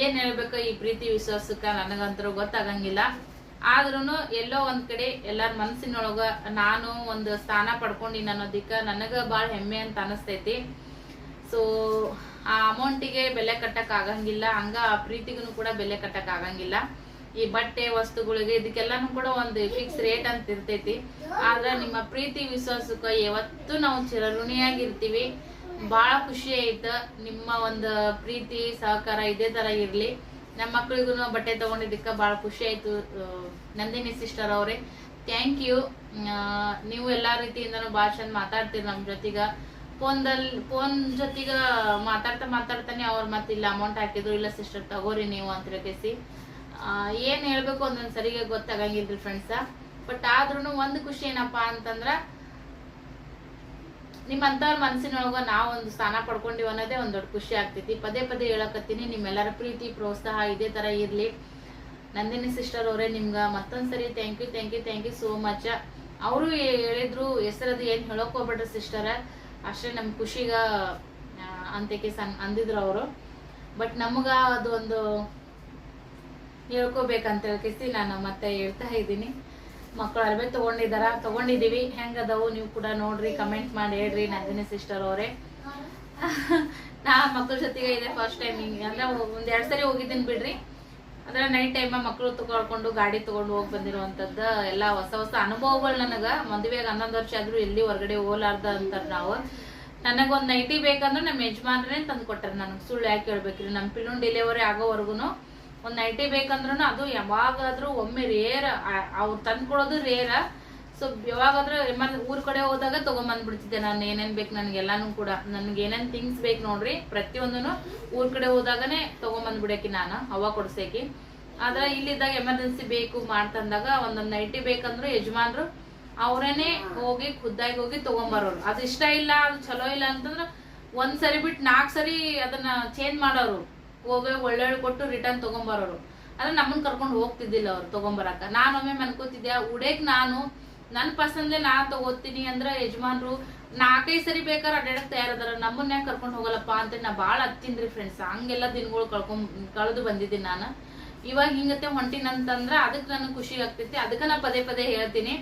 ಏನ್ ಹೇಳ್ಬೇಕು ಈ ಪ್ರೀತಿ ವಿಶ್ವಾಸಕ್ಕ ನನಗಂತರೂ ಗೊತ್ತಾಗಂಗಿಲ್ಲ. ಆದ್ರೂ ಎಲ್ಲೋ ಒಂದ್ ಕಡೆ ಎಲ್ಲಾರ ಮನಸ್ಸಿನೊಳಗ ನಾನು ಒಂದು ಸ್ಥಾನ ಪಡ್ಕೊಂಡಿನಿ ಅನ್ನೋದಿಕ್ಕ ನನಗ ಭಾಳ ಹೆಮ್ಮೆ ಅಂತ ಅನಸ್ತೈತಿ. ಸೊ ಆ ಅಮೌಂಟಿಗೆ ಬೆಲೆ ಕಟ್ಟಕ್ ಆಗಂಗಿಲ್ಲ, ಹಂಗ ಆ ಪ್ರೀತಿಗೂ ಕೂಡ ಬೆಲೆ ಕಟ್ಟಕ್ ಆಗಂಗಿಲ್ಲ. ಈ ಬಟ್ಟೆ ವಸ್ತುಗಳಿಗೆ ಇದಕ್ಕೆಲ್ಲಾನು ಕೂಡ ಒಂದು ಫಿಕ್ಸ್ ರೇಟ್ ಅಂತ ಇರ್ತೈತಿ. ಆದ್ರ ನಿಮ್ಮ ಪ್ರೀತಿ ವಿಶ್ವಾಸಕ್ಕ ಯಾವತ್ತೂ ನಾವು ಚಿರಋಣಿಯಾಗಿರ್ತೀವಿ ಬಹಳ ಖುಷಿ ಐತ ನಿಮ್ಮ ಒಂದು ಪ್ರೀತಿ, ಸಹಕಾರ ಇದೇ ತರ ಇರ್ಲಿ. ನಮ್ಮ ಮಕ್ಳಿಗೂ ಬಟ್ಟೆ ತಗೊಂಡಿದ್ದಕ್ಕ ಬಹಳ ಖುಷಿ ಆಯ್ತು ನಂದಿನಿ ಸಿಸ್ಟರ್ ಅವರೇ. ಥ್ಯಾಂಕ್ ಯು ನೀವು ಎಲ್ಲಾ ರೀತಿಯಿಂದನು ಭಾಳ ಚಂದ ಮಾತಾಡ್ತೀರಿ ನಮ್ಮ ಜೊತೆಗ. ಫೋನ್ದಲ್ಲಿ ಫೋನ್ ಜೊತೆಗ ಮಾತಾಡ್ತಾ ಮಾತಾಡ್ತಾನೆ ಅವ್ರು ಮತ್ತಿಲ್ಲ ಅಮೌಂಟ್ ಹಾಕಿದ್ರು, ಇಲ್ಲ ಸಿಸ್ಟರ್ ತಗೋರಿ ನೀವು ಅಂತ ಹೇಳಕೇಸಿ ಏನ್ ಹೇಳ್ಬೇಕು ಒಂದೊಂದ್ ಸರಿಗೆ ಗೊತ್ತಾಗಂಗಿದ್ರು ಫ್ರೆಂಡ್ಸ ಬಟ್ ಆದ್ರೂ ಒಂದು ಖುಷಿ ಏನಪ್ಪಾ ಅಂತಂದ್ರ, ನಿಮ್ಮಂತವ್ರ ಮನಸ್ಸಿನೊಳಗ ನಾವು ಒಂದು ಸ್ಥಾನ ಪಡ್ಕೊಂಡಿವಿ ಅನ್ನೋದೇ ಒಂದ್ ದೊಡ್ಡ ಖುಷಿ ಆಗ್ತೈತಿ. ಪದೇ ಪದೇ ಹೇಳಕತ್ತೀನಿ, ನಿಮ್ಮೆಲ್ಲರ ಪ್ರೀತಿ, ಪ್ರೋತ್ಸಾಹ ಇದೇ ತರ ಇರ್ಲಿ. ನಂದಿನಿ ಸಿಸ್ಟರ್ ಅವರೇ ನಿಮ್ಗ ಮತ್ತೊಂದ್ಸರಿ thank you thank you thank you so much ಅವರು ಹೇಳಿದ್ರು, ಹೆಸರದು ಏನ್ ಹೇಳಕ್ ಹೋಗ್ಬೇಡ್ರಿ ಸಿಸ್ಟರ್ ಅಷ್ಟೇ ನಮ್ ಖುಷಿಗ ಅಂತಕ್ಕೆ ಸನ್, ಅಂದಿದ್ರು ಅವರು. ಬಟ್ ನಮಗ ಅದು ಒಂದು ಹೇಳ್ಕೋಬೇಕಂತ ಹೇಳ್ಕಿಸಿ ನಾನು ಮತ್ತೆ ಹೇಳ್ತಾ ಇದ್ದೀನಿ. ಮಕ್ಕಳು ಅರ್ಬೆ ತಗೊಂಡಿದಾರ? ತಗೊಂಡಿದೀವಿ ಹೆಂಗದವು? ನೀವು ಕೂಡ ನೋಡ್ರಿ ಕಮೆಂಟ್ ಮಾಡಿ ಹೇಳ್ರಿ ನಂದಿನಿ ಸಿಸ್ಟರ್ ಅವರೇ. ನಾ ಮಕ್ಕಳ ಜೊತೆಗೆ ಇದೆ ಫಸ್ಟ್ ಟೈಮ್ ಹಿಂಗೆ. ಅಂದ್ರೆ ಒಂದ್ ಎರಡ್ ಸರಿ ಹೋಗಿದ್ದೀನಿ ಬಿಡ್ರಿ. ಅಂದ್ರೆ ನೈಟ್ ಟೈಮ್ ಮಕ್ಕಳು ತಗೊಳ್ಕೊಂಡು ಗಾಡಿ ತಗೊಂಡು ಹೋಗಿ ಬಂದಿರುವಂತದ್ದ ಎಲ್ಲ ಹೊಸ ಹೊಸ ಅನುಭವಗಳು ನನಗ. ಮದುವೆಗೆ ಹನ್ನೊಂದು ವರ್ಷ ಆದ್ರೂ ಎಲ್ಲಿ ಹೊರಗಡೆ ಹೋಲಾರ್ದ ಅಂತಾರ ನಾವು. ನನಗೊಂದ್ ನೈಟಿ ಬೇಕಂದ್ರೆ ನಮ್ಮ ಯಜಮಾನ್ರೇ ತಂದು ಕೊಟ್ಟಾರ ನನಗೆ. ಸುಳ್ಳು ಯಾಕೆ ಹೇಳ್ಬೇಕ್ರಿ? ನಮ್ಮ ಪಿಲ್ಲು ಡೆಲಿವರಿ ಆಗೋವರೆಗೂ ಒಂದ್ ನೈಟಿ ಬೇಕಂದ್ರೂ ಅದು ಯಾವಾಗಾದ್ರೂ ಒಮ್ಮೆ ರೇರ್ ಅವ್ರು ತಂದ್ಕೊಡೋದು ರೇರ ಸೊ ಯಾವಾಗಾದ್ರೂ ಎಮರ್, ಊರ್ ಕಡೆ ಹೋದಾಗ ತಗೊಂಬಂದ್ಬಿಡ್ತಿದ್ದೆ ನಾನು, ಏನೇನ್ ಬೇಕು ನನಗೆಲ್ಲಾನು ಕೂಡ. ನನ್ಗೆ ಏನೇನ್ ಥಿಂಗ್ಸ್ ಬೇಕು ನೋಡ್ರಿ, ಪ್ರತಿಯೊಂದನು ಊರ್ ಕಡೆ ಹೋದಾಗನೇ ತಗೊಂಬಂದ್ಬಿಡಕಿ ನಾನು, ಹವಾ ಕೊಡ್ಸೇಕಿ ಆದ್ರೆ ಇಲ್ಲಿದ್ದಾಗ ಎಮರ್ಜೆನ್ಸಿ ಬೇಕು ಮಾಡ್ತಂದಾಗ ಒಂದೊಂದ್ ನೈಟಿ ಬೇಕಂದ್ರು ಯಜಮಾನ್ರು ಅವ್ರೇನೆ ಹೋಗಿ ಖುದ್ದಾಗಿ ಹೋಗಿ ತಗೊಂಬರೋರು. ಅದು ಇಷ್ಟ ಇಲ್ಲ, ಅದು ಚಲೋ ಇಲ್ಲ ಅಂತಂದ್ರ ಒಂದ್ ಸರಿ ಬಿಟ್ಟು ನಾಲ್ಕು ಸರಿ ಅದನ್ನ ಚೇಂಜ್ ಮಾಡೋರು. ಹೋಗಿ ಒಳ್ಳೆ ಕೊಟ್ಟು ರಿಟರ್ನ್ ತಗೊಂಬರೋರು. ಅಂದ್ರೆ ನಮ್ಮನ್ನ ಕರ್ಕೊಂಡು ಹೋಗ್ತಿದ್ದಿಲ್ಲ ಅವ್ರು ತಗೊಂಬರಕ. ನಾನೊಮ್ಮೆ ಮನ್ಕೋತಿದ್ದೆ ಉಡೇಕ್ ನಾನು ನನ್ನ ಪಸಂದ್ಲೆ ನಾ ತಗೋತೀನಿ ಅಂದ್ರ ಯಜಮಾನ್ರು ನಾಲ್ಕೈದು ಸರಿ ಬೇಕಾದ್ರೆ ಅಡ್ಡಾಡಕ್ ತಯಾರದಾರ. ನಮ್ಮನ್ನ ಕರ್ಕೊಂಡು ಹೋಗಲ್ಲಪ್ಪ ಅಂತ ನಾ ಭಾಳ ಹತ್ತಿನ್ರಿ ಫ್ರೆಂಡ್ಸ್ ಹಂಗೆಲ್ಲ ದಿನಗಳು ಕಳ್ಕೊಂಡ್, ಕಳೆದು ಬಂದಿದ್ದೀನಿ ನಾನು. ಇವಾಗ ಹಿಂಗತ್ತೆ ಹೊಂಟಿನಂತಂದ್ರ ಅದಕ್ಕೆ ನನಗೆ ಖುಷಿ ಆಗ್ತೈತಿ. ಅದಕ್ಕೆ ನಾ ಪದೇ ಪದೇ ಹೇಳ್ತೀನಿ.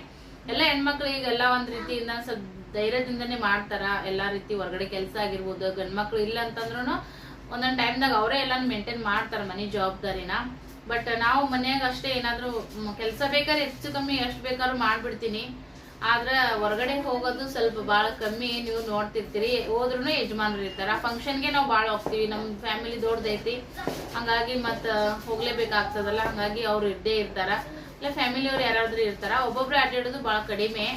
ಎಲ್ಲ ಹೆಣ್ಮಕ್ಳಿಗೆ ಎಲ್ಲಾ ಒಂದ್ ರೀತಿಯಿಂದ ಸ್ವಲ್ಪ ಧೈರ್ಯದಿಂದನೇ ಮಾಡ್ತಾರ. ಎಲ್ಲಾ ರೀತಿ ಹೊರಗಡೆ ಕೆಲಸ ಆಗಿರ್ಬೋದು, ಗಂಡ್ಮಕ್ಳು ಇಲ್ಲ ಅಂತಂದ್ರೂ ಒಂದೊಂದ್ ಟೈಮ್ದಾಗ ಅವರೇ ಎಲ್ಲಾನು ಮೇಂಟೈನ್ ಮಾಡ್ತಾರೆ ಮನೆ ಜವಾಬ್ದಾರಿನ. ಬಟ್ ನಾವು ಮನೆಯಾಗ ಅಷ್ಟೇ ಏನಾದರೂ ಕೆಲಸ ಬೇಕಾದ್ರೆ ಹೆಚ್ಚು ಕಮ್ಮಿ ಎಷ್ಟು ಬೇಕಾದ್ರೂ ಮಾಡಿಬಿಡ್ತೀನಿ. ಆದ್ರೆ ಹೊರಗಡೆ ಹೋಗೋದು ಸ್ವಲ್ಪ ಭಾಳ ಕಮ್ಮಿ, ನೀವು ನೋಡ್ತಿರ್ತೀರಿ. ಹೋದ್ರೂ ಯಜಮಾನರು ಇರ್ತಾರೆ. ಆ ಫಂಕ್ಷನ್ಗೆ ನಾವು ಭಾಳ ಹೋಗ್ತೀವಿ. ನಮ್ಮ ಫ್ಯಾಮಿಲಿ ದೊಡ್ಡದೈತಿ ಹಂಗಾಗಿ ಮತ್ತು ಹೋಗ್ಲೇಬೇಕಾಗ್ತದಲ್ಲ. ಹಂಗಾಗಿ ಅವ್ರು ಇದ್ದೇ ಇರ್ತಾರ. ಇಲ್ಲ ಫ್ಯಾಮಿಲಿಯವ್ರು ಯಾರಾದರೂ ಇರ್ತಾರೆ. ಒಬ್ಬೊಬ್ರು ಅಡ್ಡಾಡೋದು ಭಾಳ ಕಡಿಮೆ.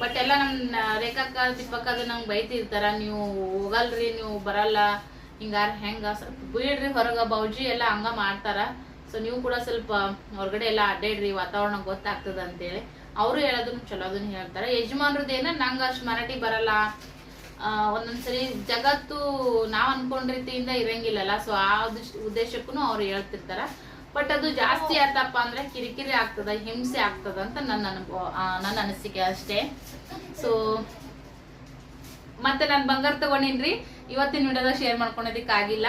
ಬಟ್ ಎಲ್ಲ ನಮ್ಮ ರೇಖಾಕ್ಕ ತಿಪ್ಪಕ್ಕ ಅದು ನಂಗೆ ಬೈತಿರ್ತಾರ. ನೀವು ಹೋಗಲ್ರಿ, ನೀವು ಬರಲ್ಲ. ಹಿಂಗಾರ ಹೆಂಗ ಬಿಡ್ರಿ ಹೊರಗ ಬೌಜಿ ಎಲ್ಲ ಹಂಗ ಮಾಡ್ತಾರ. ಸೊ ನೀವು ಕೂಡ ಸ್ವಲ್ಪ ಹೊರಗಡೆ ಎಲ್ಲ ಅಡ್ಡಾಡ್ರಿ, ವಾತಾವರಣ ಗೊತ್ತಾಗ್ತದ ಅಂತೇಳಿ. ಅವರು ಹೇಳೋದನ್ನು ಚಲೋ ಅದನ್ನ ಹೇಳ್ತಾರೆ. ಯಜಮಾನ್ರದ್ದೇನ ನಂಗೆ ಅಷ್ಟು ಮರಾಠಿ ಬರಲ್ಲ. ಒಂದೊಂದ್ಸರಿ ಜಗತ್ತು ನಾವ್ ಅನ್ಕೊಂಡ್ ರೀತಿಯಿಂದ ಇರಂಗಿಲ್ಲಲ್ಲ. ಸೊ ಆ ಉದ್ದೇಶ- ಉದ್ದೇಶಕ್ಕೂ ಅವ್ರು ಹೇಳ್ತಿರ್ತಾರ. ಬಟ್ ಅದು ಜಾಸ್ತಿ ಆತಪ್ಪ ಅಂದ್ರೆ ಕಿರಿಕಿರಿ ಆಗ್ತದ, ಹಿಂಸೆ ಆಗ್ತದ ಅಂತ ನನ್ನ ಅನುಭವ ನನ್ನ ಅನಿಸಿಕೆ ಅಷ್ಟೇ. ಸೊ ಮತ್ತೆ ನಾನು ಬಂಗಾರ ತಗೊಂಡಿನ್ರಿ. ಇವತ್ತಿನ ವಿಡಿಯೋದಾಗ ಶೇರ್ ಮಾಡ್ಕೊಳೋದಿಕ್ಕಾಗಿಲ್ಲ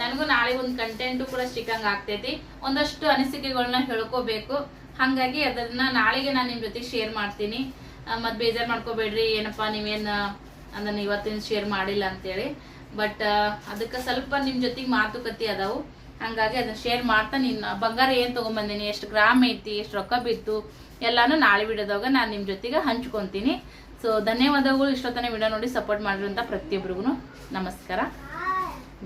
ನನಗೂ ನಾಳೆ ಒಂದು ಕಂಟೆಂಟು ಕೂಡ ಸಿಕ್ಕಂಗೆ ಆಗ್ತೈತಿ. ಒಂದಷ್ಟು ಅನಿಸಿಕೆಗಳನ್ನ ಹೇಳ್ಕೋಬೇಕು. ಹಾಗಾಗಿ ಅದನ್ನ ನಾಳೆಗೆ ನಾನು ನಿಮ್ಮ ಜೊತೆ ಶೇರ್ ಮಾಡ್ತೀನಿ. ಮತ್ತೆ ಬೇಜಾರು ಮಾಡ್ಕೋಬೇಡ್ರಿ. ಏನಪ್ಪ, ನೀವೇನು ಅದನ್ನು ಇವತ್ತಿನ ಶೇರ್ ಮಾಡಿಲ್ಲ ಅಂತೇಳಿ. ಬಟ್ ಅದಕ್ಕೆ ಸ್ವಲ್ಪ ನಿಮ್ಮ ಜೊತೆಗೆ ಮಾತುಕತೆ ಅದಾವು. ಹಂಗಾಗಿ ಅದನ್ನ ಶೇರ್ ಮಾಡ್ತಾ ನಿನ್ನ ಬಂಗಾರ ಏನು ತೊಗೊಂಬಂದಿನಿ, ಎಷ್ಟು ಗ್ರಾಮ್ ಐತಿ, ಎಷ್ಟು ರೊಕ್ಕ ಬಿತ್ತು, ಎಲ್ಲಾನು ನಾಳೆ ಬಿಡೋದಾಗ ನಾನು ನಿಮ್ಮ ಜೊತೆಗೆ ಹಂಚ್ಕೊತೀನಿ. ಸೊ ಧನ್ಯವಾದಗಳು. ಇಷ್ಟೊತ್ತನೇ ವಿಡಿಯೋ ನೋಡಿ ಸಪೋರ್ಟ್ ಮಾಡಿರೋಂಥ ಪ್ರತಿಯೊಬ್ಬರಿಗೂ ನಮಸ್ಕಾರ.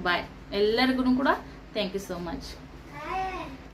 ಬಾಯ್ ಎಲ್ಲರಿಗೂ ಕೂಡ ಥ್ಯಾಂಕ್ ಯು ಸೋ ಮಚ್